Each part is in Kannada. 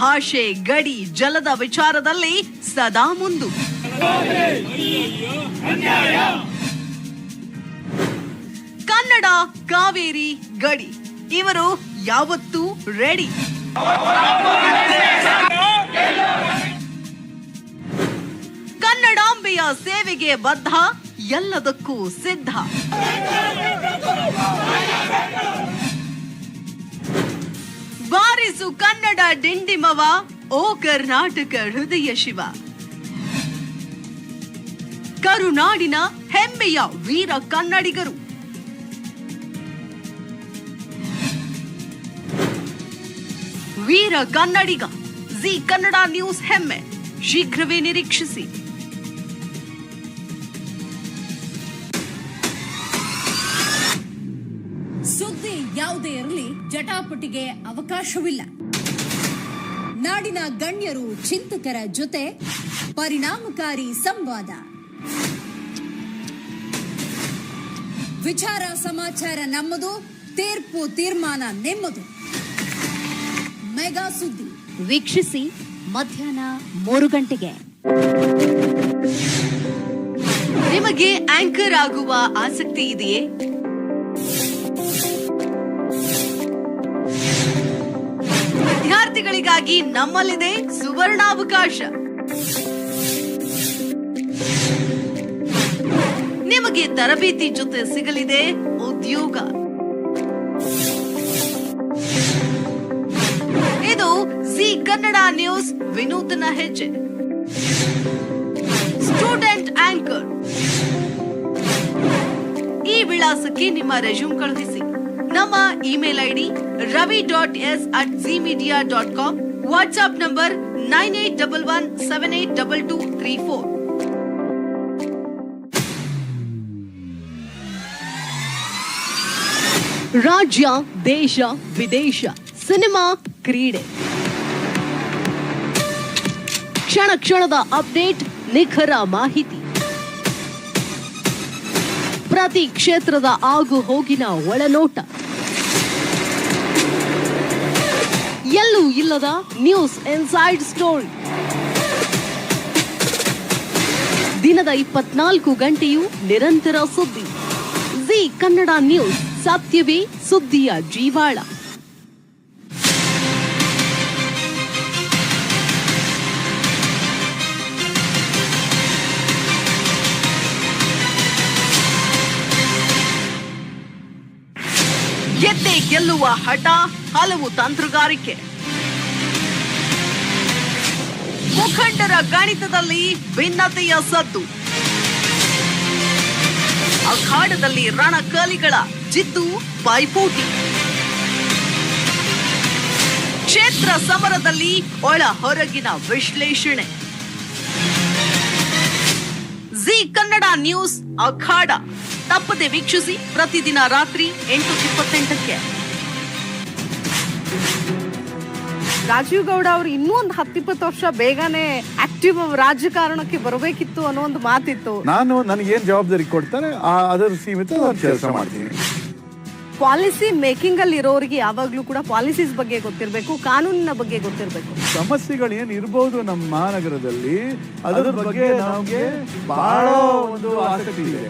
ಭಾಷೆ, ಗಡಿ, ಜಲದ ವಿಚಾರದಲ್ಲಿ ಸದಾ ಮುಂದು. ಕನ್ನಡ, ಕಾವೇರಿ, ಗಡಿ, ಇವರು ಯಾವತ್ತೂ ರೆಡಿ. ಕನ್ನಡಾಂಬೆಯ ಸೇವೆಗೆ ಬದ್ಧ ಎಲ್ಲದಕ್ಕೂ ಸಿದ್ಧ. ಬಾರಿಸು ಕನ್ನಡ ಡಿಂಡಿಮವ, ಓ ಕರ್ನಾಟಕ ಹೃದಯ ಶಿವ. ಕರುನಾಡಿನ ಹೆಮ್ಮೆಯ ವೀರ ಕನ್ನಡಿಗರು. ವೀರ ಕನ್ನಡಿಗ, ಜಿ ಕನ್ನಡ ನ್ಯೂಸ್ ಹೆಮ್ಮೆ. ಶೀಘ್ರವೇ ನಿರೀಕ್ಷಿಸಿ. ಸುದ್ದಿ ಯಾವುದೇ ಇರಲಿ. ಜಟಾಪಟಿಗೆ ಅವಕಾಶವಿಲ್ಲ. ನಾಡಿನ ಗಣ್ಯರು ಚಿಂತಕರ ಜೊತೆ ಪರಿಣಾಮಕಾರಿ ಸಂವಾದ. ವಿಚಾರ ಸಮಾಚಾರ ನಮ್ಮದು ತೀರ್ಪು ತೀರ್ಮಾನ ನಿಮ್ಮದು. ಮೆಗಾ ಸುದ್ದಿ. ವೀಕ್ಷಿಸಿ ಮಧ್ಯಾಹ್ನ ಮೂರು ಗಂಟೆಗೆ. ನಿಮಗೆ ಆಂಕರ್ ಆಗುವ ಆಸಕ್ತಿ ಇದೆಯೇ? ವಿದ್ಯಾರ್ಥಿಗಳಿಗಾಗಿ ನಮ್ಮಲ್ಲಿದೆ ಸುವರ್ಣಾವಕಾಶ. ನಿಮಗೆ ತರಬೇತಿ ಜೊತೆ ಸಿಗಲಿದೆ ಉದ್ಯೋಗ. ಇದು ಸಿ ಕನ್ನಡ ನ್ಯೂಸ್ ವಿನೂತನ ಹೆಜ್ಜೆ. Student anchor. ಈ ವಿಳಾಸಕ್ಕೆ ನಿಮ್ಮ ರೆಸ್ಯೂಮ್ ಕಳುಹಿಸಿ. ನಮ್ಮ email ID Ravi dot S at G media dot com. WhatsApp number nine eight double one seven eight double two three four. ರಾಜ್ಯ, ದೇಶ, ವಿದೇಶ, ಸಿನಿಮಾ, ಕ್ರೀಡೆ. ಕ್ಷಣ ಕ್ಷಣದ ಅಪ್ಡೇಟ್, ನಿಖರ ಮಾಹಿತಿ. ಪ್ರತಿ ಕ್ಷೇತ್ರದ ಆಗು ಹೋಗಿನ ಒಳನೋಟ. ಎಲ್ಲೂ ಇಲ್ಲದ ನ್ಯೂಸ್ ಇನ್ಸೈಡ್ ಸ್ಟೋರಿ ದಿನದ ಇಪ್ಪತ್ನಾಲ್ಕು ಗಂಟೆಯೂ ನಿರಂತರ ಸುದ್ದಿ. ಜಿ ಕನ್ನಡ ನ್ಯೂಸ್ ಸತ್ಯವೇ ಸುದ್ದಿಯ ಜೀವಾಳ. ಗೆದ್ದೆ ಗೆಲ್ಲುವ ಹಠ ಹಲವು ತಂತ್ರಗಾರಿಕೆ. ಮುಖಂಡರ ಗಣಿತದಲ್ಲಿ ಭಿನ್ನತೆಯ ಸದ್ದು. ಅಖಾಡದಲ್ಲಿ ರಣಕಲಿಗಳ ಜಿದ್ದು ಪೈಪೋಟಿ. ಕ್ಷೇತ್ರ ಸಮರದಲ್ಲಿ ಒಳ ಹೊರಗಿನ ವಿಶ್ಲೇಷಣೆ. Zee Kannada news Akhada. ತಪ್ಪದೆ ವೀಕ್ಷಿಸಿ ಪ್ರತಿದಿನ ರಾತ್ರಿ ಎಂಟು ಇಪ್ಪತ್ತೆಂಟಕ್ಕೆ. ರಾಜೀವ್ ಗೌಡ ಅವರು ಇನ್ನೂ ಒಂದು ಹತ್ತಿಪ್ಪತ್ತು ವರ್ಷ ಬೇಗನೆ ಆಕ್ಟಿವ್ ರಾಜಕಾರಣಕ್ಕೆ ಬರಬೇಕಿತ್ತು ಅನ್ನೋ ಒಂದು ಮಾತಿತ್ತು. ನಾನು ನನಗೇನು ಜವಾಬ್ದಾರಿ ಕೊಡ್ತಾರೆ ಆ ಅದರ ಸೀಮಿತ ಕೆಲಸ ಮಾಡ್ತೀನಿ. ಪಾಲಿಸಿ ಮೇಕಿಂಗ್ ಅಲ್ಲಿ ಇರೋರಿಗೆ ಯಾವಾಗ್ಲೂ ಕೂಡ ಪಾಲಿಸೀಸ್ ಬಗ್ಗೆ ಗೊತ್ತಿರಬೇಕು ಕಾನೂನಿನ ಬಗ್ಗೆ ಗೊತ್ತಿರಬೇಕು. ಸಮಸ್ಯೆಗಳು ಏನು ಇರಬಹುದು ನಮ್ಮ ಮಹಾನಗರದಲ್ಲಿ ಅದರ ಬಗ್ಗೆ ನಮಗೆ ಬಹಳ ಒಂದು ಆಸಕ್ತಿ ಇದೆ.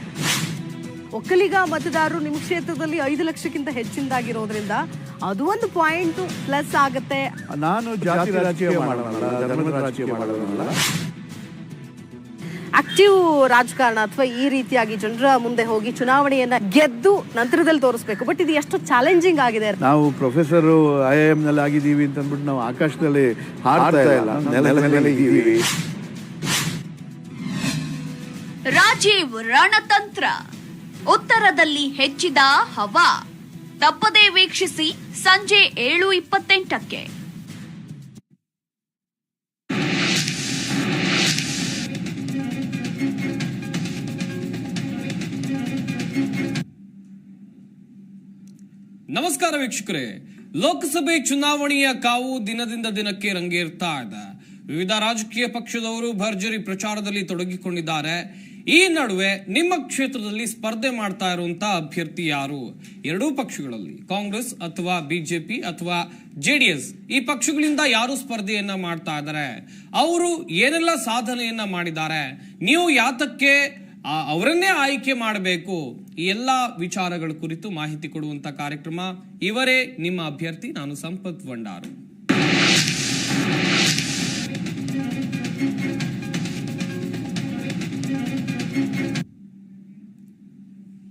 ಒಕ್ಕಲಿಗ ಮತದಾರರು ನಿಮ್ಮ ಕ್ಷೇತ್ರದಲ್ಲಿ ಐದು ಲಕ್ಷಕ್ಕಿಂತ ಹೆಚ್ಚಿನದಾಗಿರೋದ್ರಿಂದ ಅದು ಒಂದು ಪಾಯಿಂಟ್ ಪ್ಲಸ್ ಆಗುತ್ತೆ. ನಾನು ಜಾತಿ ರಾಜಕೀಯ ಮಾಡೋಲ್ಲ ಧರ್ಮದ ರಾಜಕೀಯ ಮಾಡೋಲ್ಲ. ಆಕ್ಟಿವ್ ರಾಜಕಾರಣ ಅಥವಾ ಈ ರೀತಿಯಾಗಿ ಜನರ ಮುಂದೆ ಹೋಗಿ ಚುನಾವಣೆಯನ್ನ ಗೆದ್ದು ನಂತರದಲ್ಲಿ ತೋರಿಸ್ಬೇಕು. ಬಟ್ ಇದು ಎಷ್ಟು ಚಾಲೆಂಜಿಂಗ್ ಆಗಿದೆ. ನಾವು ಪ್ರೊಫೆಸರ್ ಐ ಎಂ ನಲ್ಲಿ ಆಗಿದ್ದೀವಿ ಅಂತ ಅಂದ್ಬಿಟ್ಟು ನಾವು ಆಕಾಶದಲ್ಲಿ ರಾಜೀವ್ ರಣತಂತ್ರ. ಉತ್ತರದಲ್ಲಿ ಹೆಚ್ಚಿದ ಹವಾ. ತಪ್ಪದೇ ವೀಕ್ಷಿಸಿ ಸಂಜೆ ಏಳು ಇಪ್ಪತ್ತೆಂಟಕ್ಕೆ. ನಮಸ್ಕಾರ ವೀಕ್ಷಕರೇ. ಲೋಕಸಭೆ ಚುನಾವಣೆಯ ಕಾವು ದಿನದಿಂದ ದಿನಕ್ಕೆ ರಂಗೇರ್ತಾ ಇದೆ. ವಿವಿಧ ರಾಜಕೀಯ ಪಕ್ಷದವರು ಭರ್ಜರಿ ಪ್ರಚಾರದಲ್ಲಿ ತೊಡಗಿಕೊಂಡಿದ್ದಾರೆ. ಈ ನಡುವೆ ನಿಮ್ಮ ಕ್ಷೇತ್ರದಲ್ಲಿ ಸ್ಪರ್ಧೆ ಮಾಡ್ತಾ ಇರುವಂತಹ ಅಭ್ಯರ್ಥಿ ಯಾರು? ಎರಡೂ ಪಕ್ಷಗಳಲ್ಲಿ, ಕಾಂಗ್ರೆಸ್ ಅಥವಾ ಬಿಜೆಪಿ ಅಥವಾ ಜೆಡಿಎಸ್, ಈ ಪಕ್ಷಗಳಿಂದ ಯಾರು ಸ್ಪರ್ಧೆಯನ್ನ ಮಾಡ್ತಾ ಇದ್ದಾರೆ? ಅವರು ಏನೆಲ್ಲ ಸಾಧನೆಯನ್ನ ಮಾಡಿದ್ದಾರೆ? ನೀವು ಯಾತಕ್ಕೆ ಅವರನ್ನೇ ಆಯ್ಕೆ ಮಾಡಬೇಕು? ಈ ಎಲ್ಲ ವಿಚಾರಗಳ ಕುರಿತು ಮಾಹಿತಿ ಕೊಡುವಂತ ಕಾರ್ಯಕ್ರಮ ಇವರೇ, ನಿಮ್ಮ ಅಭ್ಯರ್ಥಿ ನಾನು ಸಂಪತ್ ಭಂಡಾರು.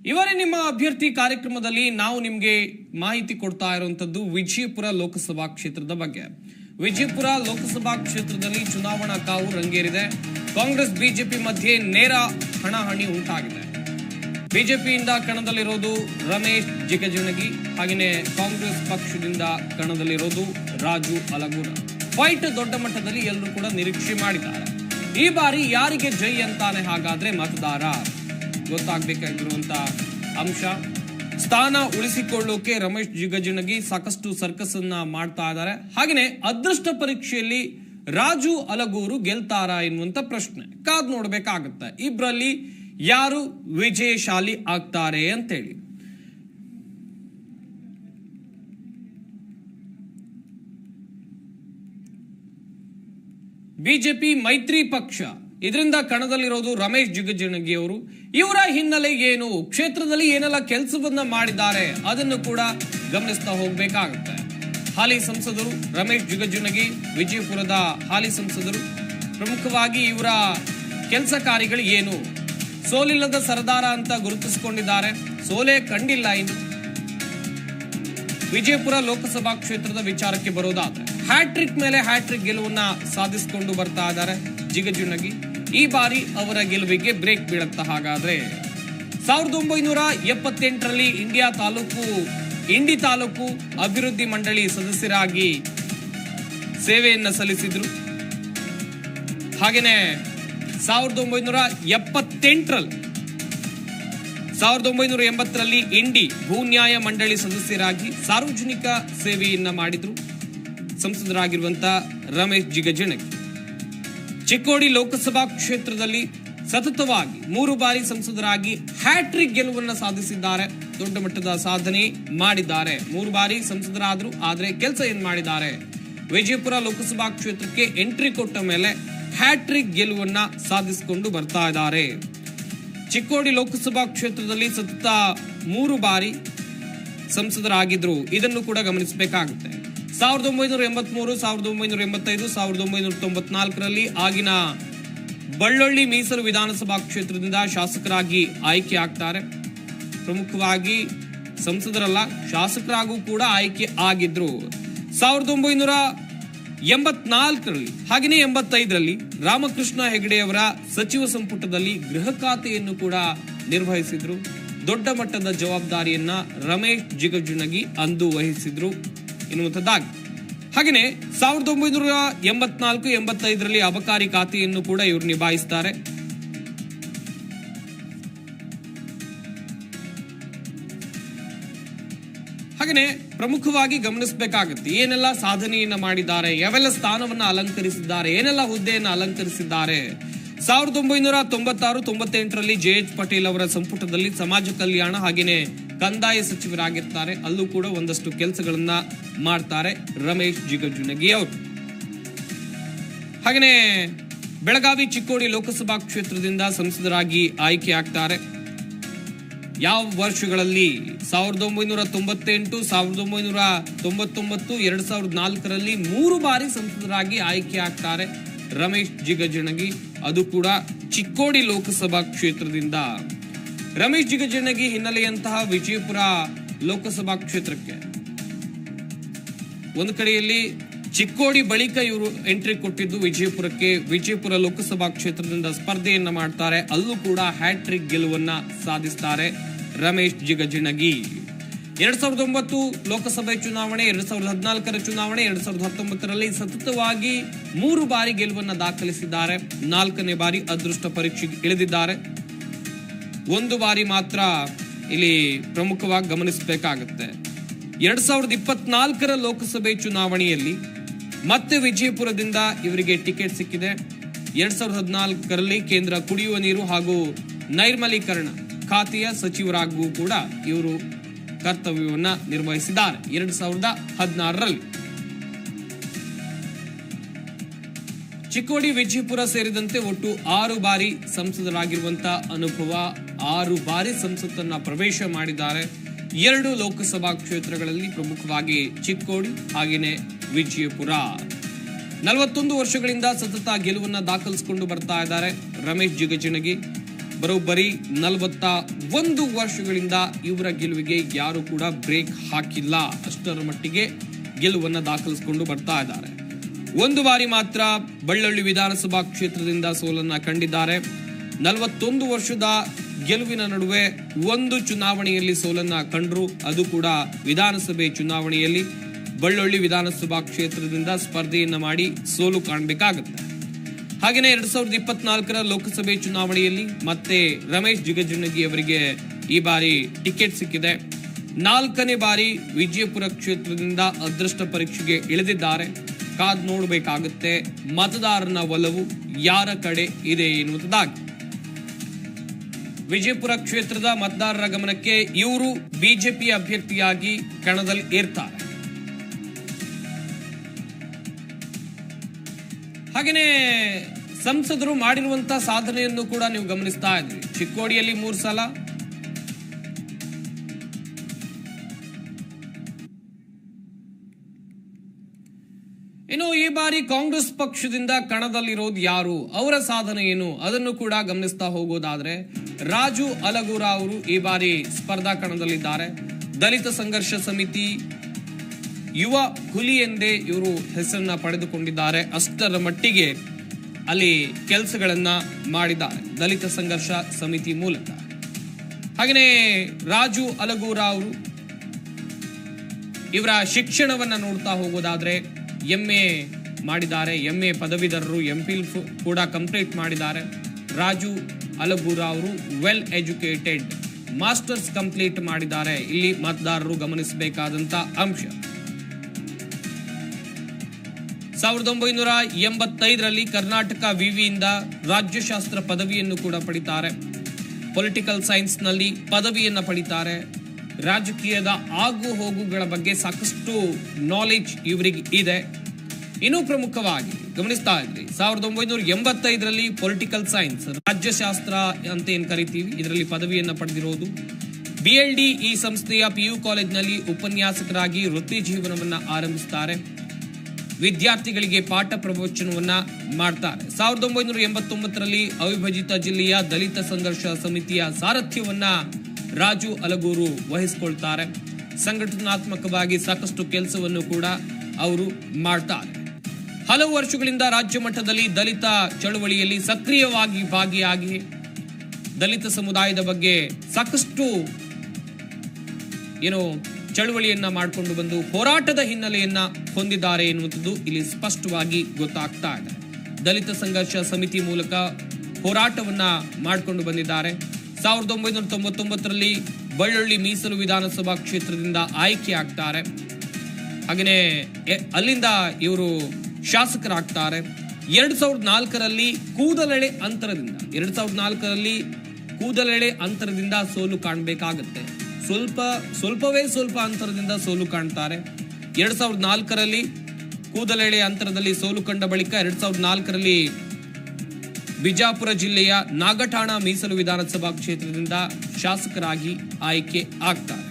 ಇವರೇ ನಿಮ್ಮ ಅಭ್ಯರ್ಥಿ ಕಾರ್ಯಕ್ರಮದಲ್ಲಿ ನಾವು ನಿಮಗೆ ಮಾಹಿತಿ ಕೊಡ್ತಾ ಇರುವಂತದ್ದು ವಿಜಯಪುರ ಲೋಕಸಭಾ ಕ್ಷೇತ್ರದ ಬಗ್ಗೆ. ವಿಜಯಪುರ ಲೋಕಸಭಾ ಕ್ಷೇತ್ರದಲ್ಲಿ ಚುನಾವಣಾ ಕಾವು ರಂಗೇರಿದೆ. ಕಾಂಗ್ರೆಸ್, ಬಿಜೆಪಿ ಮಧ್ಯೆ ನೇರ ಹಣಾಹಣಿ ಉಂಟಾಗಿದೆ. ಬಿಜೆಪಿಯಿಂದ ಕಣದಲ್ಲಿರೋದು ರಮೇಶ್ ಜಿಗಜಿಣಗಿ ಹಾಗೆಯೇ ಕಾಂಗ್ರೆಸ್ ಪಕ್ಷದಿಂದ ಕಣದಲ್ಲಿರೋದು ರಾಜು ಅಲಗೂರ. ಫೈಟ್ ದೊಡ್ಡ ಮಟ್ಟದಲ್ಲಿ ಎಲ್ಲರೂ ಕೂಡ ನಿರೀಕ್ಷೆ ಮಾಡಿದ್ದಾರೆ. ಈ ಬಾರಿ ಯಾರಿಗೆ ಜೈ ಅಂತಾನೆ ಹಾಗಾದ್ರೆ ಮತದಾರ? ಗೊತ್ತಾಗಬೇಕಾಗಿರುವಂತ ಅಂಶ. ಸ್ಥಾನ ಉಳಿಸಿಕೊಳ್ಳೋಕೆ ರಮೇಶ್ ಜಿಗಜಿಣಗಿ ಸಾಕಷ್ಟು ಸರ್ಕಸ್ ಅನ್ನ ಮಾಡ್ತಾ ಇದ್ದಾರೆ. ಹಾಗೆಯೇ ಅದೃಷ್ಟ ಪರೀಕ್ಷೆಯಲ್ಲಿ ರಾಜು ಅಲಗೂರು ಗೆಲ್ತಾರಾ ಎನ್ನುವಂತ ಪ್ರಶ್ನೆ. ಕಾದ್ ನೋಡ್ಬೇಕಾಗತ್ತೆ. ಇಬ್ರಲ್ಲಿ ಯಾರು ವಿಜಯಶಾಲಿ ಆಗ್ತಾರೆ ಅಂತೇಳಿ. ಬಿಜೆಪಿ ಮೈತ್ರಿ ಪಕ್ಷ. ಇದರಿಂದ ಕಣದಲ್ಲಿರೋದು ರಮೇಶ್ ಜಿಗಜಿಣಗಿ ಅವರು. ಇವರ ಹಿನ್ನೆಲೆ ಏನು ಕ್ಷೇತ್ರದಲ್ಲಿ ಏನೆಲ್ಲ ಕೆಲಸವನ್ನ ಮಾಡಿದ್ದಾರೆ ಅದನ್ನು ಕೂಡ ಗಮನಿಸ್ತಾ ಹೋಗ್ಬೇಕಾಗುತ್ತೆ. ಹಾಲಿ ಸಂಸದರು ರಮೇಶ್ ಜಿಗಜಿಣಗಿ, ವಿಜಯಪುರದ ಹಾಲಿ ಸಂಸದರು, ಪ್ರಮುಖವಾಗಿ ಇವರ ಕೆಲಸ ಕಾರ್ಯಗಳು ಏನು? ಸೋಲಿಲ್ಲದ ಸರದಾರ ಅಂತ ಗುರುತಿಸಿಕೊಂಡಿದ್ದಾರೆ. ಸೋಲೆ ಕಂಡಿಲ್ಲ ಇನ್ನು. ವಿಜಯಪುರ ಲೋಕಸಭಾ ಕ್ಷೇತ್ರದ ವಿಚಾರಕ್ಕೆ ಬರೋದಾದ್ರೆ. ಹ್ಯಾಟ್ರಿಕ್ ಮೇಲೆ ಹ್ಯಾಟ್ರಿಕ್ ಗೆಲುವನ್ನ ಸಾಧಿಸಿಕೊಂಡು ಬರ್ತಾ ಇದ್ದಾರೆ ಜಿಗಜಿಣಗಿ. ಈ ಬಾರಿ ಅವರ ಗೆಲುವಿಗೆ ಬ್ರೇಕ್ ಬೀಳುತ್ತಾ ಹಾಗಾದ್ರೆ. ಸಾವಿರದ ಒಂಬೈನೂರ ಎಪ್ಪತ್ತೆಂಟರಲ್ಲಿ ಇಂಡಿಯಾ ತಾಲೂಕು, ಇಂಡಿ ತಾಲೂಕು ಅಭಿವೃದ್ಧಿ ಮಂಡಳಿ ಸದಸ್ಯರಾಗಿ ಸೇವೆಯನ್ನ ಸಲ್ಲಿಸಿದ್ರು. ಹಾಗೇನೆ ಸಾವಿರದ ಒಂಬೈನೂರ ಎಪ್ಪತ್ತೆಂಟರಲ್ಲಿ, ಸಾವಿರದ ಒಂಬೈನೂರ ಎಂಬತ್ತರಲ್ಲಿ ಇಂಡಿ ಭೂನ್ಯಾಯ ಮಂಡಳಿ ಸದಸ್ಯರಾಗಿ ಸಾರ್ವಜನಿಕ ಸೇವೆಯನ್ನ ಮಾಡಿದ್ರು. ಸಂಸದರಾಗಿರುವಂತಹ ರಮೇಶ್ ಜಿಗಜಿಣಗಿ. ಚಿಕ್ಕೋಡಿ ಲೋಕಸಭಾ ಕ್ಷೇತ್ರದಲ್ಲಿ ಸತತವಾಗಿ ಮೂರು ಬಾರಿ ಸಂಸದರಾಗಿ ಹ್ಯಾಟ್ರಿಕ್ ಗೆಲುವನ್ನು ಸಾಧಿಸಿದ್ದಾರೆ. ದೊಡ್ಡ ಮಟ್ಟದ ಸಾಧನೆ ಮಾಡಿದ್ದಾರೆ. ಮೂರು ಬಾರಿ ಸಂಸದರಾದರೂ, ಆದರೆ ಕೆಲಸ ಏನ್ ಮಾಡಿದ್ದಾರೆ? ವಿಜಯಪುರ ಲೋಕಸಭಾ ಕ್ಷೇತ್ರಕ್ಕೆ ಎಂಟ್ರಿ ಕೊಟ್ಟ ಮೇಲೆ ಹ್ಯಾಟ್ರಿಕ್ ಗೆಲುವನ್ನ ಸಾಧಿಸಿಕೊಂಡು ಬರ್ತಾ ಇದ್ದಾರೆ. ಚಿಕ್ಕೋಡಿ ಲೋಕಸಭಾ ಕ್ಷೇತ್ರದಲ್ಲಿ ಸತತ ಮೂರು ಬಾರಿ ಸಂಸದರಾಗಿದ್ರು. ಇದನ್ನು ಕೂಡ ಗಮನಿಸಬೇಕಾಗುತ್ತೆ. ಸಾವಿರದ ಒಂಬೈನೂರ ಎಂಬತ್ಮೂರು, ಸಾವಿರದ ಒಂಬೈನೂರ ಎಂಬತ್ತೈದು, ಸಾವಿರದ ಒಂಬೈನೂರ ತೊಂಬತ್ನಾಲ್ಕರಲ್ಲಿ ಆಗಿನ ಬಳ್ಳೊಳ್ಳಿ ಮೀಸಲು ವಿಧಾನಸಭಾ ಕ್ಷೇತ್ರದಿಂದ ಶಾಸಕರಾಗಿ ಆಯ್ಕೆ ಆಗ್ತಾರೆ. ಪ್ರಮುಖವಾಗಿ ಸಂಸದರಲ್ಲ, ಶಾಸಕರಾಗೂ ಕೂಡ ಆಯ್ಕೆ ಆಗಿದ್ರು. ಸಾವಿರದ ಒಂಬೈನೂರ ಎಂಬತ್ನಾಲ್ಕರಲ್ಲಿ, ಹಾಗೆಯೇ ಎಂಬತ್ತೈದರಲ್ಲಿ ರಾಮಕೃಷ್ಣ ಹೆಗಡೆಯವರ ಸಚಿವ ಸಂಪುಟದಲ್ಲಿ ಗೃಹ ಖಾತೆಯನ್ನು ಕೂಡ ನಿರ್ವಹಿಸಿದ್ರು. ದೊಡ್ಡ ಮಟ್ಟದ ಜವಾಬ್ದಾರಿಯನ್ನ ರಮೇಶ್ ಜಿಗಜುಣಗಿ ಅಂದು ವಹಿಸಿದ್ರು. ಎನ್ನುವಂಥದ್ದಾಗಿ. ಹಾಗೆಯೇ ಸಾವಿರದ ಒಂಬೈನೂರ ಎಂಬತ್ನಾಲ್ಕು ಎಂಬತ್ತೈದರಲ್ಲಿ ಅಬಕಾರಿ ಖಾತೆಯನ್ನು ಕೂಡ ಇವರು ನಿಭಾಯಿಸ್ತಾರೆ. ಹಾಗೆಯೇ ಪ್ರಮುಖವಾಗಿ ಗಮನಿಸಬೇಕಾಗುತ್ತೆ, ಏನೆಲ್ಲ ಸಾಧನೆಯನ್ನ ಮಾಡಿದ್ದಾರೆ, ಯಾವೆಲ್ಲ ಸ್ಥಾನವನ್ನ ಅಲಂಕರಿಸಿದ್ದಾರೆ, ಏನೆಲ್ಲ ಹುದ್ದೆಯನ್ನು ಅಲಂಕರಿಸಿದ್ದಾರೆ. ಸಾವಿರದ ಒಂಬೈನೂರ ತೊಂಬತ್ತಾರು ತೊಂಬತ್ತೆಂಟರಲ್ಲಿ ಜೆ ಪಟೇಲ್ ಅವರ ಸಂಪುಟದಲ್ಲಿ ಸಮಾಜ ಕಲ್ಯಾಣ ಹಾಗೇನೆ ಕಂದಾಯ ಸಚಿವರಾಗಿರ್ತಾರೆ. ಅಲ್ಲೂ ಕೂಡ ಒಂದಷ್ಟು ಕೆಲಸಗಳನ್ನ ಮಾಡ್ತಾರೆ ರಮೇಶ್ ಜಿಗಜುನಗಿ ಅವರು. ಹಾಗೇನೆ ಬೆಳಗಾವಿ ಚಿಕ್ಕೋಡಿ ಲೋಕಸಭಾ ಕ್ಷೇತ್ರದಿಂದ ಸಂಸದರಾಗಿ ಆಯ್ಕೆ ಆಗ್ತಾರೆ. ಯಾವ ವರ್ಷಗಳಲ್ಲಿ? ಸಾವಿರದ ಒಂಬೈನೂರ ತೊಂಬತ್ತೆಂಟು, ಸಾವಿರದ ಒಂಬೈನೂರ ತೊಂಬತ್ತೊಂಬತ್ತು, ಎರಡ್ ಸಾವಿರದ ನಾಲ್ಕರಲ್ಲಿ ಮೂರು ಬಾರಿ ಸಂಸದರಾಗಿ ಆಯ್ಕೆ ಆಗ್ತಾರೆ ರಮೇಶ್ ಜಿಗಜಿಣಗಿ ಅದು ಕೂಡ ಚಿಕ್ಕೋಡಿ ಲೋಕಸಭಾ ಕ್ಷೇತ್ರದಿಂದ. ರಮೇಶ್ ಜಿಗಜಿಣಗಿ ಹಿನ್ನೆಲೆಯಂತಹ ವಿಜಯಪುರ ಲೋಕಸಭಾ ಕ್ಷೇತ್ರಕ್ಕೆ. ಒಂದು ಕಡೆಯಲ್ಲಿ ಚಿಕ್ಕೋಡಿ ಬಳಿಕ ಇವರು ಎಂಟ್ರಿ ಕೊಟ್ಟಿದ್ದು ವಿಜಯಪುರಕ್ಕೆ. ವಿಜಯಪುರ ಲೋಕಸಭಾ ಕ್ಷೇತ್ರದಿಂದ ಸ್ಪರ್ಧೆಯನ್ನ ಮಾಡ್ತಾರೆ. ಅಲ್ಲೂ ಕೂಡ ಹ್ಯಾಟ್ರಿಕ್ ಗೆಲುವನ್ನ ಸಾಧಿಸ್ತಾರೆ ರಮೇಶ್ ಜಿಗಜಿಣಗಿ. ಎರಡ್ ಸಾವಿರದ ಒಂಬತ್ತು ಲೋಕಸಭೆ ಚುನಾವಣೆ, ಎರಡ್ ಸಾವಿರದ ಹದಿನಾಲ್ಕರ ಚುನಾವಣೆ, ಎರಡ್ ಸಾವಿರದ ಹತ್ತೊಂಬತ್ತರಲ್ಲಿ ಸತತವಾಗಿ ಮೂರು ಬಾರಿ ಗೆಲುವನ್ನ ದಾಖಲಿಸಿದ್ದಾರೆ. ನಾಲ್ಕನೇ ಬಾರಿ ಅದೃಷ್ಟ ಪರೀಕ್ಷೆಗೆ ಇಳಿದಿದ್ದಾರೆ. ಒಂದು ಬಾರಿ ಮಾತ್ರ ಇಲ್ಲಿ ಪ್ರಮುಖವಾಗಿ ಗಮನಿಸಬೇಕಾಗುತ್ತೆ. ಎರಡ್ ಸಾವಿರದ ಇಪ್ಪತ್ನಾಲ್ಕರ ಲೋಕಸಭೆ ಚುನಾವಣೆಯಲ್ಲಿ ಮತ್ತೆ ವಿಜಯಪುರದಿಂದ ಇವರಿಗೆ ಟಿಕೆಟ್ ಸಿಕ್ಕಿದೆ. ಎರಡ್ ಸಾವಿರದ ಹದಿನಾಲ್ಕರಲ್ಲಿ ಕೇಂದ್ರ ಕುಡಿಯುವ ನೀರು ಹಾಗೂ ನೈರ್ಮಲೀಕರಣ ಖಾತೆಯ ಸಚಿವರಾಗೂ ಕೂಡ ಇವರು ಕರ್ತವ್ಯವನ್ನ ನಿರ್ವಹಿಸಿದ್ದಾರೆ ಎರಡ್ ಸಾವಿರದ ಹದಿನಾರರಲ್ಲಿ. ಚಿಕ್ಕೋಡಿ ವಿಜಯಪುರ ಸೇರಿದಂತೆ ಒಟ್ಟು ಆರು ಬಾರಿ ಸಂಸದರಾಗಿರುವಂತಹ ಅನುಭವ ಆರು ಬಾರಿ ಸಂಸತ್ತನ್ನ ಪ್ರವೇಶ ಮಾಡಿದ್ದಾರೆ. ಎರಡು ಲೋಕಸಭಾ ಕ್ಷೇತ್ರಗಳಲ್ಲಿ ಪ್ರಮುಖವಾಗಿ ಚಿಕ್ಕೋಡಿ ಹಾಗೆಯೇ ವಿಜಯಪುರ. ನಲವತ್ತೊಂದು ವರ್ಷಗಳಿಂದ ಸತತ ಗೆಲುವನ್ನ ದಾಖಲಿಸಿಕೊಂಡು ಬರ್ತಾ ಇದ್ದಾರೆ ರಮೇಶ್ ಜಿಗಜಿಣಗಿ. ಬರೋಬ್ಬರಿ ನಲವತ್ತ ಒಂದು ವರ್ಷಗಳಿಂದ ಇವರ ಗೆಲುವಿಗೆ ಯಾರು ಕೂಡ ಬ್ರೇಕ್ ಹಾಕಿಲ್ಲ. ಅಷ್ಟರ ಮಟ್ಟಿಗೆ ಗೆಲುವನ್ನ ದಾಖಲಿಸಿಕೊಂಡು ಬರ್ತಾ ಇದ್ದಾರೆ. ಒಂದು ಬಾರಿ ಮಾತ್ರ ಬಳ್ಳಳ್ಳಿ ವಿಧಾನಸಭಾ ಕ್ಷೇತ್ರದಿಂದ ಸೋಲನ್ನ ಕಂಡಿದ್ದಾರೆ. ನಲವತ್ತೊಂದು ವರ್ಷದ ಗೆಲುವಿನ ನಡುವೆ ಒಂದು ಚುನಾವಣೆಯಲ್ಲಿ ಸೋಲನ್ನ ಕಂಡ್ರು, ಅದು ಕೂಡ ವಿಧಾನಸಭೆ ಚುನಾವಣೆಯಲ್ಲಿ. ಬಳ್ಳೊಳ್ಳಿ ವಿಧಾನಸಭಾ ಕ್ಷೇತ್ರದಿಂದ ಸ್ಪರ್ಧೆಯನ್ನ ಮಾಡಿ ಸೋಲು ಕಾಣಬೇಕಾಗುತ್ತೆ. ಹಾಗೆಯೇ ಎರಡ್ ಸಾವಿರದ ಇಪ್ಪತ್ನಾಲ್ಕರ ಲೋಕಸಭೆ ಚುನಾವಣೆಯಲ್ಲಿ ಮತ್ತೆ ರಮೇಶ್ ಜಿಗಜಿಣಗಿ ಅವರಿಗೆ ಈ ಬಾರಿ ಟಿಕೆಟ್ ಸಿಕ್ಕಿದೆ. ನಾಲ್ಕನೇ ಬಾರಿ ವಿಜಯಪುರ ಕ್ಷೇತ್ರದಿಂದ ಅದೃಷ್ಟ ಪರೀಕ್ಷೆಗೆ ಇಳಿದಿದ್ದಾರೆ. ಕಾದ್ ನೋಡಬೇಕಾಗುತ್ತೆ, ಮತದಾರನ ಒಲವು ಯಾರ ಕಡೆ ಇದೆ ಎನ್ನುವುದಾಗಿ ವಿಜಯಪುರ ಕ್ಷೇತ್ರದ ಮತದಾರರ ಗಮನಕ್ಕೆ ಇವರು ಬಿಜೆಪಿ ಅಭ್ಯರ್ಥಿಯಾಗಿ ಕಣದಲ್ಲಿ ಏರ್ತಾರೆ. ಹಾಗೇನೆ ಸಂಸದರು ಮಾಡಿರುವಂತಹ ಸಾಧನೆಯನ್ನು ಕೂಡ ನೀವು ಗಮನಿಸ್ತಾ ಇದ್ರಿ. ಚಿಕ್ಕೋಡಿಯಲ್ಲಿ ಮೂರು ಸಲ ಇನ್ನು ಈ ಬಾರಿ ಕಾಂಗ್ರೆಸ್ ಪಕ್ಷದಿಂದ ಕಣದಲ್ಲಿರೋದು ಯಾರು? ಅವರ ಸಾಧನೆ ಏನು? ಅದನ್ನು ಕೂಡ ಗಮನಿಸ್ತಾ ಹೋಗೋದಾದ್ರೆ ರಾಜು ಅಲಗೂರ ಅವರು ಈ ಬಾರಿ ಸ್ಪರ್ಧಾ ಕಣದಲ್ಲಿದ್ದಾರೆ. ದಲಿತ ಸಂಘರ್ಷ ಸಮಿತಿ ಯುವ ಹುಲಿ ಎಂದೇ ಇವರು ಹೆಸರನ್ನ ಪಡೆದುಕೊಂಡಿದ್ದಾರೆ. ಅಷ್ಟರ ಮಟ್ಟಿಗೆ ಅಲ್ಲಿ ಕೆಲಸಗಳನ್ನ ಮಾಡಿದ್ದಾರೆ ದಲಿತ ಸಂಘರ್ಷ ಸಮಿತಿ ಮೂಲಕ. ಹಾಗೆಯೇ ರಾಜು ಅಲಗೂರ ಅವರು ಇವರ ಶಿಕ್ಷಣವನ್ನ ನೋಡ್ತಾ ಹೋಗೋದಾದ್ರೆ ಎಂ ಎ ಮಾಡಿದ್ದಾರೆ. ಎಂ ಪದವೀಧರರು ಎಂ ಪಿ ಕೂಡ ಕಂಪ್ಲೀಟ್ ಮಾಡಿದ್ದಾರೆ. ರಾಜು ಅಲಗೂರ ಅವರು ವೆಲ್ ಎಜುಕೇಟೆಡ್ ಮಾಸ್ಟರ್ಸ್ ಕಂಪ್ಲೀಟ್ ಮಾಡಿದ್ದಾರೆ. ಇಲ್ಲಿ ಮತದಾರರು ಗಮನಿಸಬೇಕಾದಂತ ಅಂಶ. ಸಾವಿರದ ಒಂಬೈನೂರ ಎಂಬತ್ತೈದರಲ್ಲಿ ಕರ್ನಾಟಕ ವಿವಿಯಿಂದ ರಾಜ್ಯಶಾಸ್ತ್ರ ಪದವಿಯನ್ನು ಕೂಡ ಪಡಿತಾರೆ. ಪೊಲಿಟಿಕಲ್ ಸೈನ್ಸ್ನಲ್ಲಿ ನಲ್ಲಿ ಪದವಿಯನ್ನ ಪಡಿತಾರೆ. ರಾಜಕೀಯದ ಆಗು ಹೋಗುಗಳ ಬಗ್ಗೆ ಸಾಕಷ್ಟು ನಾಲೆಜ್ ಇವರಿಗೆ ಇದೆ. ಇನ್ನೂ ಪ್ರಮುಖವಾಗಿ ಗಮನಿಸ್ತಾ ಇದ್ರಿ, ಸಾವಿರದ ಒಂಬೈನೂರ ಎಂಬತ್ತೈದರಲ್ಲಿ ಪೊಲಿಟಿಕಲ್ ಸೈನ್ಸ್ ರಾಜ್ಯಶಾಸ್ತ್ರ ಅಂತ ಏನ್ ಕರಿತೀವಿ, ಇದರಲ್ಲಿ ಪದವಿಯನ್ನ ಪಡೆದಿರೋದು. ಬಿ ಎಲ್ ಡಿ ಈ ಸಂಸ್ಥೆಯ ಪಿಯು ಕಾಲೇಜ್ನಲ್ಲಿ ಉಪನ್ಯಾಸಕರಾಗಿ ವೃತ್ತಿ ಜೀವನವನ್ನ ಆರಂಭಿಸ್ತಾರೆ. ವಿದ್ಯಾರ್ಥಿಗಳಿಗೆ ಪಾಠ ಪ್ರವಚನವನ್ನ ಮಾಡ್ತಾರೆ. ಸಾವಿರದ ಒಂಬೈನೂರ ಎಂಬತ್ತೊಂಬತ್ತರಲ್ಲಿ ಅವಿಭಜಿತ ಜಿಲ್ಲೆಯ ದಲಿತ ಸಂಘರ್ಷ ಸಮಿತಿಯ ಸಾರಥ್ಯವನ್ನ ರಾಜು ಅಲಗೂರು ವಹಿಸಿಕೊಳ್ತಾರೆ. ಸಂಘಟನಾತ್ಮಕವಾಗಿ ಸಾಕಷ್ಟು ಕೆಲಸವನ್ನು ಕೂಡ ಅವರು ಮಾಡ್ತಾರೆ. ಹಲವು ವರ್ಷಗಳಿಂದ ರಾಜ್ಯ ಮಟ್ಟದಲ್ಲಿ ದಲಿತ ಚಳುವಳಿಯಲ್ಲಿ ಸಕ್ರಿಯವಾಗಿ ಭಾಗಿಯಾಗಿ ದಲಿತ ಸಮುದಾಯದ ಬಗ್ಗೆ ಸಾಕಷ್ಟು ಏನು ಚಳುವಳಿಯನ್ನ ಮಾಡಿಕೊಂಡು ಬಂದು ಹೋರಾಟದ ಹಿನ್ನೆಲೆಯನ್ನ ಹೊಂದಿದ್ದಾರೆ ಎನ್ನುವಂಥದ್ದು ಇಲ್ಲಿ ಸ್ಪಷ್ಟವಾಗಿ ಗೊತ್ತಾಗ್ತಾ ಇದೆ. ದಲಿತ ಸಂಘರ್ಷ ಸಮಿತಿ ಮೂಲಕ ಹೋರಾಟವನ್ನ ಮಾಡಿಕೊಂಡು ಬಂದಿದ್ದಾರೆ. ಸಾವಿರದ ಒಂಬೈನೂರ ತೊಂಬತ್ತೊಂಬತ್ತರಲ್ಲಿ ಬಳ್ಳೊಳ್ಳಿ ಮೀಸಲು ವಿಧಾನಸಭಾ ಕ್ಷೇತ್ರದಿಂದ ಆಯ್ಕೆ ಆಗ್ತಾರೆ ಹಾಗೆಯೇ ಅಲ್ಲಿಂದ ಇವರು ಶಾಸಕರಾಗ್ತಾರೆ. ಎರಡ್ ಸಾವಿರದ ನಾಲ್ಕರಲ್ಲಿ ಕೂದಲೆಳೆ ಅಂತರದಿಂದ, ಎರಡ್ ಸಾವಿರದ ನಾಲ್ಕರಲ್ಲಿ ಕೂದಲೆಳೆ ಅಂತರದಿಂದ ಸೋಲು ಕಾಣಬೇಕಾಗತ್ತೆ. ಸ್ವಲ್ಪ, ಸ್ವಲ್ಪವೇ ಸ್ವಲ್ಪ ಅಂತರದಿಂದ ಸೋಲು ಕಾಣ್ತಾರೆ. ಎರಡ್ ಸಾವಿರದ ನಾಲ್ಕರಲ್ಲಿ ಕೂದಲೆಳೆ ಅಂತರದಲ್ಲಿ ಸೋಲು ಕಂಡ ಬಳಿಕ ಎರಡ್ ಸಾವಿರದ ನಾಲ್ಕರಲ್ಲಿ ಬಿಜಾಪುರ ಜಿಲ್ಲೆಯ ನಾಗಠಾಣ ಮೀಸಲು ವಿಧಾನಸಭಾ ಕ್ಷೇತ್ರದಿಂದ ಶಾಸಕರಾಗಿ ಆಯ್ಕೆ ಆಗ್ತಾರೆ.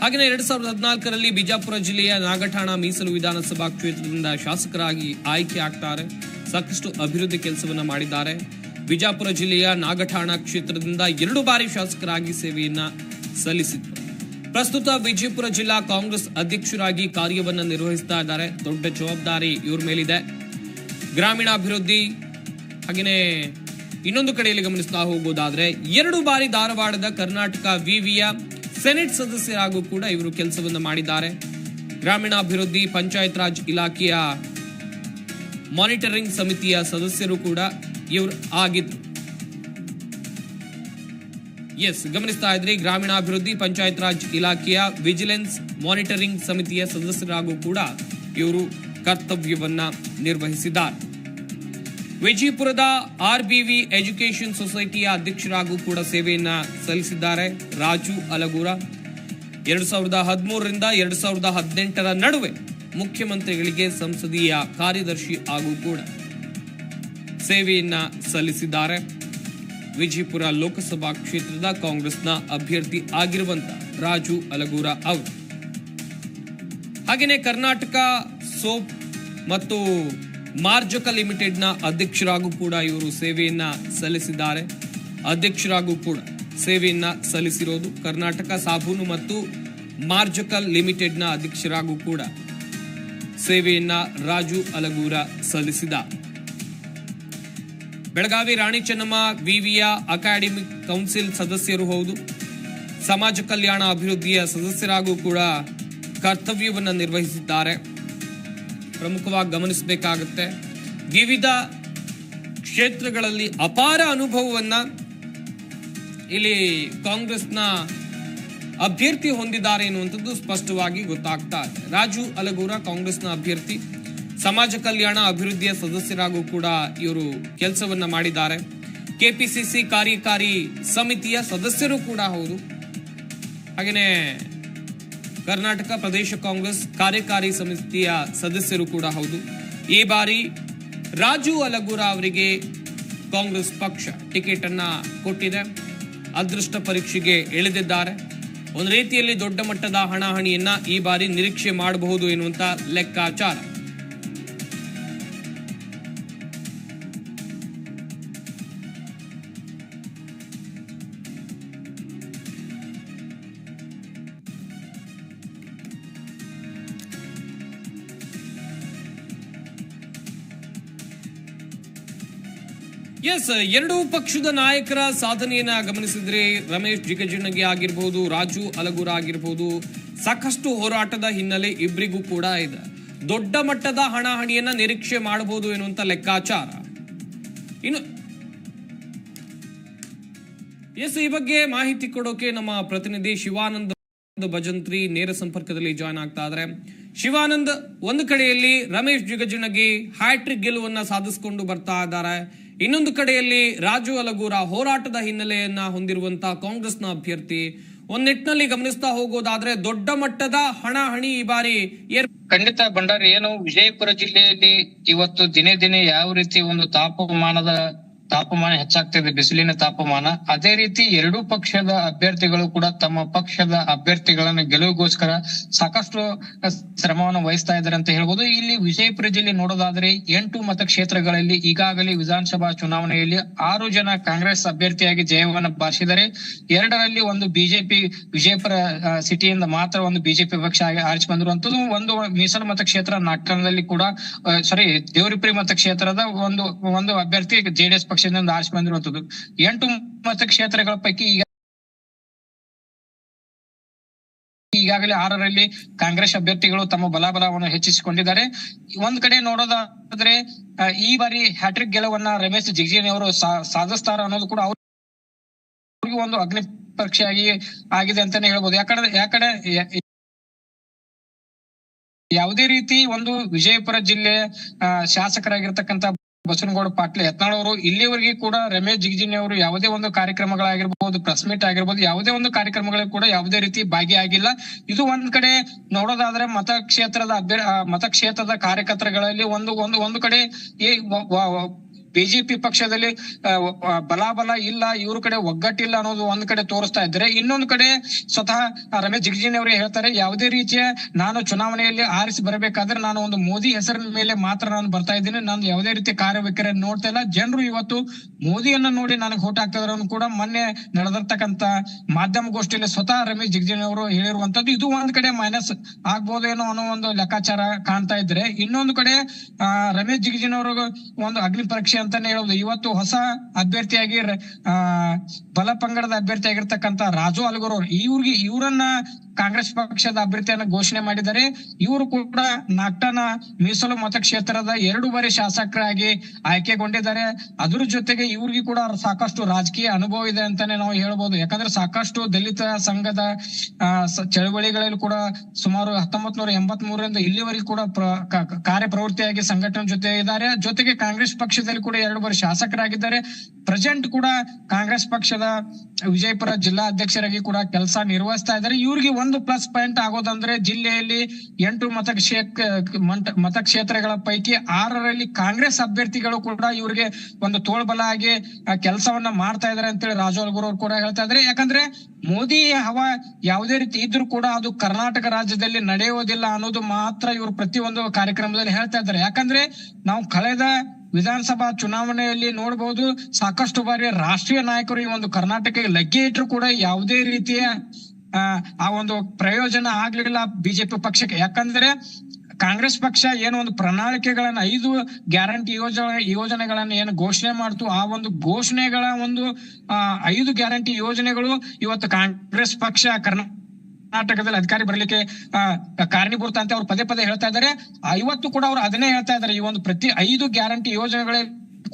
ಹಾಗೆಯೇ ಎರಡ್ ಸಾವಿರದ ಹದಿನಾಲ್ಕರಲ್ಲಿ ಬಿಜಾಪುರ ಜಿಲ್ಲೆಯ ನಾಗಠಾಣ ಮೀಸಲು ವಿಧಾನಸಭಾ ಕ್ಷೇತ್ರದಿಂದ ಶಾಸಕರಾಗಿ ಆಯ್ಕೆ ಆಗ್ತಾರೆ. ಸಾಕಷ್ಟು ಅಭಿವೃದ್ಧಿ ಕೆಲಸವನ್ನ ಮಾಡಿದ್ದಾರೆ. ಬಿಜಾಪುರ ಜಿಲ್ಲೆಯ ನಾಗಠಾಣ ಕ್ಷೇತ್ರದಿಂದ ಎರಡು ಬಾರಿ ಶಾಸಕರಾಗಿ ಸೇವೆಯನ್ನ ಸಲ್ಲಿಸಿದ್ರು. ಪ್ರಸ್ತುತ ವಿಜಯಪುರ ಜಿಲ್ಲಾ ಕಾಂಗ್ರೆಸ್ ಅಧ್ಯಕ್ಷರಾಗಿ ಕಾರ್ಯವನ್ನ ನಿರ್ವಹಿಸ್ತಾ ಇದ್ದಾರೆ. ದೊಡ್ಡ ಜವಾಬ್ದಾರಿ ಇವ್ರ ಮೇಲಿದೆ. ಗ್ರಾಮೀಣಾಭಿವೃದ್ಧಿ ಹಾಗೆಯೇ ಇನ್ನೊಂದು ಕಡೆಯಲ್ಲಿ ಗಮನಿಸ್ತಾ ಹೋಗೋದಾದ್ರೆ ಎರಡು ಬಾರಿ ಧಾರವಾಡದ ಕರ್ನಾಟಕ ವಿವಿಯ ಸೆನೆಟ್ ಸದಸ್ಯರಾಗೂ ಕೂಡ ಇವರು ಕೆಲಸವನ್ನು ಮಾಡಿದ್ದಾರೆ. ಗ್ರಾಮೀಣಾಭಿವೃದ್ಧಿ ಪಂಚಾಯತ್ ರಾಜ್ ಇಲಾಖೆಯ ಮಾನಿಟರಿಂಗ್ ಸಮಿತಿಯ ಸದಸ್ಯರು ಕೂಡ ಇವರು ಆಗಿದ್ರು. ಎಸ್ ಗಮನಿಸ್ತಾ ಇದ್ರಿ, ಗ್ರಾಮೀಣಾಭಿವೃದ್ಧಿ ಪಂಚಾಯತ್ ರಾಜ್ ಇಲಾಖೆಯ ವಿಜಿಲೆನ್ಸ್ ಮಾನಿಟರಿಂಗ್ ಸಮಿತಿಯ ಸದಸ್ಯರಾಗೂ ಕೂಡ ಇವರು ಕರ್ತವ್ಯವನ್ನ ನಿರ್ವಹಿಸಿದ್ದಾರೆ. ವಿಜಯಪುರದ ಆರ್ಬಿವಿ ಎಜುಕೇಷನ್ ಸೊಸೈಟಿಯ ಅಧ್ಯಕ್ಷರಾಗೂ ಕೂಡ ಸೇವೆಯನ್ನ ಸಲ್ಲಿಸಿದ್ದಾರೆ ರಾಜು ಅಲಗೂರ. ಎರಡು ಸಾವಿರದ ಹದಿಮೂರರಿಂದ ಎರಡು ಸಾವಿರದ ಹದಿನೆಂಟರ ನಡುವೆ ಮುಖ್ಯಮಂತ್ರಿಗಳಿಗೆ ಸಂಸದೀಯ ಕಾರ್ಯದರ್ಶಿ ಹಾಗೂ ಕೂಡ ಸೇವೆಯನ್ನ ಸಲ್ಲಿಸಿದ್ದಾರೆ. ವಿಜಯಪುರ ಲೋಕಸಭಾ ಕ್ಷೇತ್ರದ ಕಾಂಗ್ರೆಸ್ನ ಅಭ್ಯರ್ಥಿ ಆಗಿರುವಂತ ರಾಜು ಅಲಗೂರ ಅವರು. ಹಾಗೆಯೇ ಕರ್ನಾಟಕ ಸೋಪ್ ಮತ್ತು ಮಾರ್ಜಕ ಲಿಮಿಟೆಡ್ನ ಅಧ್ಯಕ್ಷರಾಗೂ ಕೂಡ ಇವರು ಸೇವೆಯನ್ನ ಸಲ್ಲಿಸಿದ್ದಾರೆ. ಅಧ್ಯಕ್ಷರಾಗೂ ಕೂಡ ಸೇವೆಯನ್ನ ಸಲ್ಲಿಸಿರೋದು ಕರ್ನಾಟಕ ಸಾಬೂನು ಮತ್ತು ಮಾರ್ಜಕಲ್ ಲಿಮಿಟೆಡ್ನ ಅಧ್ಯಕ್ಷರಾಗೂ ಕೂಡ ಸೇವೆಯನ್ನ ರಾಜು ಅಲಗೂರ ಸಲ್ಲಿಸಿದ. ಬೆಳಗಾವಿ ರಾಣಿ ಚೆನ್ನಮ್ಮ, ವಿವಿಯ ಅಕಾಡೆಮಿಕ್ ಕೌನ್ಸಿಲ್ ಸದಸ್ಯರು ಹೌದು. ಸಮಾಜ ಕಲ್ಯಾಣ ಅಭಿವೃದ್ಧಿಯ ಸದಸ್ಯರಾಗೂ ಕೂಡ ಕರ್ತವ್ಯವನ್ನು ನಿರ್ವಹಿಸಿದ್ದಾರೆ. ಪ್ರಮುಖವಾಗಿ ಗಮನಿಸಬೇಕಾಗುತ್ತೆ. ವಿವಿಧ ಕ್ಷೇತ್ರಗಳಲ್ಲಿ ಅಪಾರ ಅನುಭವವನ್ನ ಇಲ್ಲಿ ಕಾಂಗ್ರೆಸ್ನ ಅಭ್ಯರ್ಥಿ ಹೊಂದಿದ್ದಾರೆ ಎನ್ನುವಂಥದ್ದು ಸ್ಪಷ್ಟವಾಗಿ ಗೊತ್ತಾಗ್ತಾ ಇದೆ. ರಾಜು ಅಲಗೂರ ಕಾಂಗ್ರೆಸ್ನ ಅಭ್ಯರ್ಥಿ, ಸಮಾಜ ಕಲ್ಯಾಣ ಅಭಿವೃದ್ಧಿಯ ಸದಸ್ಯರಾಗೂ ಕೂಡ ಇವರು ಕೆಲಸವನ್ನ ಮಾಡಿದ್ದಾರೆ. ಕೆಪಿಸಿಸಿ ಕಾರ್ಯಕಾರಿ ಸಮಿತಿಯ ಸದಸ್ಯರು ಕೂಡ ಹೌದು. ಹಾಗೆಯೇ ಕರ್ನಾಟಕ ಪ್ರದೇಶ ಕಾಂಗ್ರೆಸ್ ಕಾರ್ಯಕಾರಿ ಸಮಿತಿಯ ಸದಸ್ಯರು ಕೂಡ ಹೌದು. ಈ ಬಾರಿ ರಾಜು ಅಲಗೂರ ಅವರಿಗೆ ಕಾಂಗ್ರೆಸ್ ಪಕ್ಷ ಟಿಕೆಟ್ ಅನ್ನ ಕೊಟ್ಟಿದೆ. ಅದೃಷ್ಟ ಪರೀಕ್ಷೆಗೆ ಎಳೆದಿದ್ದಾರೆ. ಒಂದು ರೀತಿಯಲ್ಲಿ ದೊಡ್ಡ ಮಟ್ಟದ ಹಣಾಹಣಿಯನ್ನ ಈ ಬಾರಿ ನಿರೀಕ್ಷೆ ಮಾಡಬಹುದು ಎನ್ನುವಂತ ಲೆಕ್ಕಾಚಾರ. ಎಸ್ ಎರಡೂ ಪಕ್ಷದ ನಾಯಕರ ಸಾಧನೆಯನ್ನ ಗಮನಿಸಿದ್ರೆ ರಮೇಶ್ ಜಿಗಜಿಣಗಿ ಆಗಿರ್ಬೋದು, ರಾಜು ಅಲಗೂರ ಆಗಿರ್ಬೋದು, ಸಾಕಷ್ಟು ಹೋರಾಟದ ಹಿನ್ನೆಲೆ ಇಬ್ಬರಿಗೂ ಕೂಡ ಇದೆ. ದೊಡ್ಡ ಮಟ್ಟದ ಹಣಾಹಣಿಯನ್ನ ನಿರೀಕ್ಷೆ ಮಾಡಬಹುದು ಎನ್ನುವಂತ ಲೆಕ್ಕಾಚಾರ. ಇನ್ನು ಎಸ್, ಈ ಬಗ್ಗೆ ಮಾಹಿತಿ ಕೊಡೋಕೆ ನಮ್ಮ ಪ್ರತಿನಿಧಿ ಶಿವಾನಂದ ಭಜಂತ್ರಿ ನೇರ ಸಂಪರ್ಕದಲ್ಲಿ ಜಾಯ್ನ್ ಆಗ್ತಾ ಇದ್ದಾರೆ ಶಿವಾನಂದ್, ಒಂದು ಕಡೆಯಲ್ಲಿ ರಮೇಶ್ ಜಿಗಜಿಣಗಿ, ಹ್ಯಾಟ್ರಿಕ್ ಗೆಲುವನ್ನ ಸಾಧಿಸಿಕೊಂಡು ಬರ್ತಾ ಇದ್ದಾರೆ. ಇನ್ನೊಂದು ಕಡೆಯಲ್ಲಿ ರಾಜು ಅಲಗೂರ ಹೋರಾಟದ ಹಿನ್ನೆಲೆಯನ್ನ ಹೊಂದಿರುವಂತಹ ಕಾಂಗ್ರೆಸ್ನ ಅಭ್ಯರ್ಥಿ. ಒಂದ್ ನಿಟ್ಟಿನಲ್ಲಿ ಗಮನಿಸ್ತಾ ಹೋಗೋದಾದ್ರೆ ದೊಡ್ಡ ಮಟ್ಟದ ಹಣಾಹಣಿ ಈ ಬಾರಿ ಖಂಡಿತ ಭಂಡಾರಿ, ಏನು ವಿಜಯಪುರ ಜಿಲ್ಲೆಯಲ್ಲಿ ಇವತ್ತು ದಿನೇ ದಿನೇ ಯಾವ ರೀತಿ ಒಂದು ತಾಪಮಾನದ ತಾಪಮಾನ ಹೆಚ್ಚಾಗ್ತಿದೆ, ಬಿಸಿಲಿನ ತಾಪಮಾನ. ಅದೇ ರೀತಿ ಎರಡೂ ಪಕ್ಷದ ಅಭ್ಯರ್ಥಿಗಳು ಕೂಡ ತಮ್ಮ ಪಕ್ಷದ ಅಭ್ಯರ್ಥಿಗಳನ್ನ ಗೆಲುವಿಗೋಸ್ಕರ ಸಾಕಷ್ಟು ಶ್ರಮವನ್ನು ವಹಿಸ್ತಾ ಇದ್ದಾರೆ ಅಂತ ಹೇಳ್ಬೋದು. ಇಲ್ಲಿ ವಿಜಯಪುರ ಜಿಲ್ಲೆ ನೋಡೋದಾದ್ರೆ ಎಂಟು ಮತಕ್ಷೇತ್ರಗಳಲ್ಲಿ ಈಗಾಗಲೇ ವಿಧಾನಸಭಾ ಚುನಾವಣೆಯಲ್ಲಿ ಆರು ಜನ ಕಾಂಗ್ರೆಸ್ ಅಭ್ಯರ್ಥಿಯಾಗಿ ಜಯವನ್ನು ಬಾರಿಸಿದರೆ ಎರಡರಲ್ಲಿ ಒಂದು ಬಿಜೆಪಿ, ವಿಜಯಪುರ ಸಿಟಿಯಿಂದ ಮಾತ್ರ ಒಂದು ಬಿಜೆಪಿ ಪಕ್ಷ ಆಗಿ ಆರಿಸಿ ಬಂದಿರುವಂತದ್ದು ಒಂದು ಮೀಸಲು ಮತಕ್ಷೇತ್ರ ನಾಟಕದಲ್ಲಿ ಕೂಡ ಸಾರಿ ದೇವರಿಪುರಿ ಮತಕ್ಷೇತ್ರದ ಒಂದು ಒಂದು ಅಭ್ಯರ್ಥಿ ಜೆಡಿಎಸ್ ಪಕ್ಷದಿಂದ ಆರಿಸಿ ಬಂದಿರುವಂತದ್ದು. ಎಂಟು ಮತಕ್ಷೇತ್ರಗಳ ಪೈಕಿ ಈಗ ಈಗಾಗಲೇ ಆರರಲ್ಲಿ ಕಾಂಗ್ರೆಸ್ ಅಭ್ಯರ್ಥಿಗಳು ತಮ್ಮ ಬಲಾಬಲವನ್ನು ಹೆಚ್ಚಿಸಿಕೊಂಡಿದ್ದಾರೆ. ಒಂದ್ ಕಡೆ ನೋಡೋದಾದ್ರೆ ಈ ಬಾರಿ ಹ್ಯಾಟ್ರಿಕ್ ಗೆಲುವನ್ನ ರಮೇಶ್ ಜಿಗಜಿಣಿ ಅವರು ಸಾಧಿಸ್ತಾರ ಅನ್ನೋದು ಕೂಡ ಅವ್ರ ಅವ್ರಿಗೆ ಒಂದು ಅಗ್ನಿ ಪರೀಕ್ಷೆ ಆಗಿ ಆಗಿದೆ ಅಂತಾನೆ ಹೇಳ್ಬೋದು. ಯಾಕಂದ್ರೆ ಯಾಕಡೆ ಯಾ- ಯಾವುದೇ ರೀತಿ ಒಂದು ವಿಜಯಪುರ ಜಿಲ್ಲೆ ಶಾಸಕರಾಗಿರ್ತಕ್ಕಂತ ಬಸವನಗೌಡ ಪಾಟೀಲ್ ಯತ್ನಾಳ್ ಅವರು ಇಲ್ಲಿವರೆಗೆ ಕೂಡ ರಮೇಶ್ ಜಿಗಜಿಣಿ ಅವರು ಯಾವುದೇ ಒಂದು ಕಾರ್ಯಕ್ರಮಗಳಾಗಿರ್ಬಹುದು ಪ್ರೆಸ್ ಮೀಟ್ ಆಗಿರ್ಬೋದು, ಯಾವುದೇ ಒಂದು ಕಾರ್ಯಕ್ರಮಗಳಿಗೆ ಕೂಡ ಯಾವುದೇ ರೀತಿ ಭಾಗಿಯಾಗಿಲ್ಲ ಇದು ಒಂದ್ ಕಡೆ ನೋಡೋದಾದ್ರೆ ಮತಕ್ಷೇತ್ರದ ಅಭ್ಯರ್ ಮತಕ್ಷೇತ್ರದ ಕಾರ್ಯಕರ್ತರಲ್ಲಿ ಒಂದು ಒಂದು ಒಂದು ಕಡೆ ಬಿಜೆಪಿ ಪಕ್ಷದಲ್ಲಿ ಬಲಾಬಲ ಇಲ್ಲ, ಇವ್ರ ಕಡೆ ಒಗ್ಗಟ್ಟಿಲ್ಲ ಅನ್ನೋದು ಒಂದ್ ಕಡೆ ತೋರಿಸ್ತಾ ಇದ್ರೆ, ಇನ್ನೊಂದ್ ಕಡೆ ಸ್ವತಃ ರಮೇಶ್ ಜಿಗಜಿಣಿ ಅವರು ಹೇಳ್ತಾರೆ, ಯಾವುದೇ ರೀತಿಯ ನಾನು ಚುನಾವಣೆಯಲ್ಲಿ ಆರಿಸಿ ಬರಬೇಕಾದ್ರೆ ನಾನು ಒಂದು ಮೋದಿ ಹೆಸರಿನ ಮೇಲೆ ಮಾತ್ರ ನಾನು ಬರ್ತಾ ಇದ್ದೀನಿ, ನಾನು ಯಾವುದೇ ರೀತಿ ಕಾರ್ಯವೈಖರಿ ನೋಡ್ತಾ ಇಲ್ಲ. ಜನರು ಇವತ್ತು ಮೋದಿಯನ್ನ ನೋಡಿ ನನಗೆ ಓಟ್ ಅನ್ನೋ ಕೂಡ ಮೊನ್ನೆ ನಡೆದಿರ್ತಕ್ಕಂತ ಮಾಧ್ಯಮಗೋಷ್ಠಿಯಲ್ಲಿ ಸ್ವತಃ ರಮೇಶ್ ಜಿಗಜಿಣಿ ಅವರು ಹೇಳಿರುವಂತದ್ದು ಇದು ಒಂದ್ ಕಡೆ ಮೈನಸ್ ಆಗ್ಬೋದೇನೋ ಅನ್ನೋ ಒಂದು ಲೆಕ್ಕಾಚಾರ ಕಾಣ್ತಾ ಇದ್ರೆ, ಇನ್ನೊಂದು ಕಡೆ ರಮೇಶ್ ಜಿಗಜಿಣಿ ಅವರು ಒಂದು ಅಗ್ನಿ ಪರೀಕ್ಷೆ ಅಂತಾನೆ ಹೇಳೋದು. ಇವತ್ತು ಹೊಸ ಅಭ್ಯರ್ಥಿಯಾಗಿ ಬಲ ಪಂಗಡದ ಅಭ್ಯರ್ಥಿ ಆಗಿರ್ತಕ್ಕಂತ ರಾಜು ಅಲ್ಗೋರ್ ಇವ್ರಿಗೆ ಇವ್ರನ್ನ ಕಾಂಗ್ರೆಸ್ ಪಕ್ಷದ ಅಭ್ಯರ್ಥಿಯನ್ನ ಘೋಷಣೆ ಮಾಡಿದ್ದಾರೆ. ಇವರು ಕೂಡ ನಾಗ್ಟನ ಮೀಸಲು ಮತಕ್ಷೇತ್ರದ ಎರಡು ಬಾರಿ ಶಾಸಕರಾಗಿ ಆಯ್ಕೆಗೊಂಡಿದ್ದಾರೆ. ಅದರ ಜೊತೆಗೆ ಇವ್ರಿಗೆ ಕೂಡ ಸಾಕಷ್ಟು ರಾಜಕೀಯ ಅನುಭವ ಇದೆ ಅಂತಾನೆ ನಾವು ಹೇಳ್ಬೋದು. ಯಾಕಂದ್ರೆ ಸಾಕಷ್ಟು ದಲಿತ ಸಂಘದ ಚಳವಳಿಗಳಲ್ಲಿ ಕೂಡ ಸುಮಾರು ಹತ್ತೊಂಬತ್ ನೂರ ಎಂಬತ್ ಮೂರರಿಂದ ಇಲ್ಲಿವರೆಗೂ ಕೂಡ ಕಾರ್ಯಪ್ರವೃತ್ತಿಯಾಗಿ ಸಂಘಟನೆ ಜೊತೆ ಇದ್ದಾರೆ. ಜೊತೆಗೆ ಕಾಂಗ್ರೆಸ್ ಪಕ್ಷದಲ್ಲಿ ಕೂಡ ಎರಡು ಬಾರಿ ಶಾಸಕರಾಗಿದ್ದಾರೆ. ಪ್ರೆಸೆಂಟ್ ಕೂಡ ಕಾಂಗ್ರೆಸ್ ಪಕ್ಷದ ವಿಜಯಪುರ ಜಿಲ್ಲಾ ಅಧ್ಯಕ್ಷರಾಗಿ ಕೂಡ ಕೆಲಸ ನಿರ್ವಹಿಸ್ತಾ ಇದ್ದಾರೆ. ಇವ್ರಿಗೆ ಒಂದು ಪ್ಲಸ್ ಪಾಯಿಂಟ್ ಆಗೋದಂದ್ರೆ ಜಿಲ್ಲೆಯಲ್ಲಿ ಎಂಟು ಮತಕ್ಷೇತ್ರ ಮತಕ್ಷೇತ್ರಗಳ ಪೈಕಿ ಆರರಲ್ಲಿ ಕಾಂಗ್ರೆಸ್ ಅಭ್ಯರ್ಥಿಗಳು ಕೂಡ ಇವ್ರಿಗೆ ಒಂದು ತೋಳ್ಬಲ ಆಗಿ ಕೆಲಸವನ್ನ ಮಾಡ್ತಾ ಇದಾರೆ ಅಂತೇಳಿ ರಾಜೋಲ್ ಗುರು ಕೂಡ ಹೇಳ್ತಾ ಇದ್ದಾರೆ ಯಾಕಂದ್ರೆ ಮೋದಿ ಹವಾ ಯಾವುದೇ ರೀತಿ ಇದ್ರೂ ಕೂಡ ಅದು ಕರ್ನಾಟಕ ರಾಜ್ಯದಲ್ಲಿ ನಡೆಯೋದಿಲ್ಲ ಅನ್ನೋದು ಮಾತ್ರ ಇವರು ಪ್ರತಿಯೊಂದು ಕಾರ್ಯಕ್ರಮದಲ್ಲಿ ಹೇಳ್ತಾ ಇದ್ದಾರೆ ಯಾಕಂದ್ರೆ ನಾವು ಕಳೆದ ವಿಧಾನಸಭಾ ಚುನಾವಣೆಯಲ್ಲಿ ನೋಡಬಹುದು ಸಾಕಷ್ಟು ಬಾರಿ ರಾಷ್ಟ್ರೀಯ ನಾಯಕರು ಈ ಒಂದು ಕರ್ನಾಟಕಕ್ಕೆ ಲಗ್ಗೆ ಇಟ್ಟರು ಕೂಡ ಯಾವುದೇ ರೀತಿಯ ಆ, ಒಂದು ಪ್ರಯೋಜನ ಆಗ್ಲಿಲ್ಲ ಬಿಜೆಪಿ ಪಕ್ಷಕ್ಕೆ. ಯಾಕಂದ್ರೆ ಕಾಂಗ್ರೆಸ್ ಪಕ್ಷ ಏನು ಒಂದು ಪ್ರಣಾಳಿಕೆಗಳನ್ನ ಐದು ಗ್ಯಾರಂಟಿ ಯೋಜನೆ ಯೋಜನೆಗಳನ್ನ ಏನು ಘೋಷಣೆ ಮಾಡ್ತು ಆ ಒಂದು ಘೋಷಣೆಗಳ ಒಂದು ಐದು ಗ್ಯಾರಂಟಿ ಯೋಜನೆಗಳು ಇವತ್ತು ಕಾಂಗ್ರೆಸ್ ಪಕ್ಷ ಕರ್ನಾ ಕರ್ನಾಟಕದಲ್ಲಿ ಅಧಿಕಾರಿ ಬರಲಿಕ್ಕೆ ಕಾರಣೀಭೂತ ಅಂತ ಅವ್ರು ಪದೇ ಪದೇ ಹೇಳ್ತಾ ಇದ್ದಾರೆ. ಇವತ್ತು ಕೂಡ ಅವ್ರು ಅದನ್ನೇ ಹೇಳ್ತಾ ಇದ್ದಾರೆ. ಈ ಒಂದು ಪ್ರತಿ ಐದು ಗ್ಯಾರಂಟಿ ಯೋಜನೆಗಳೇ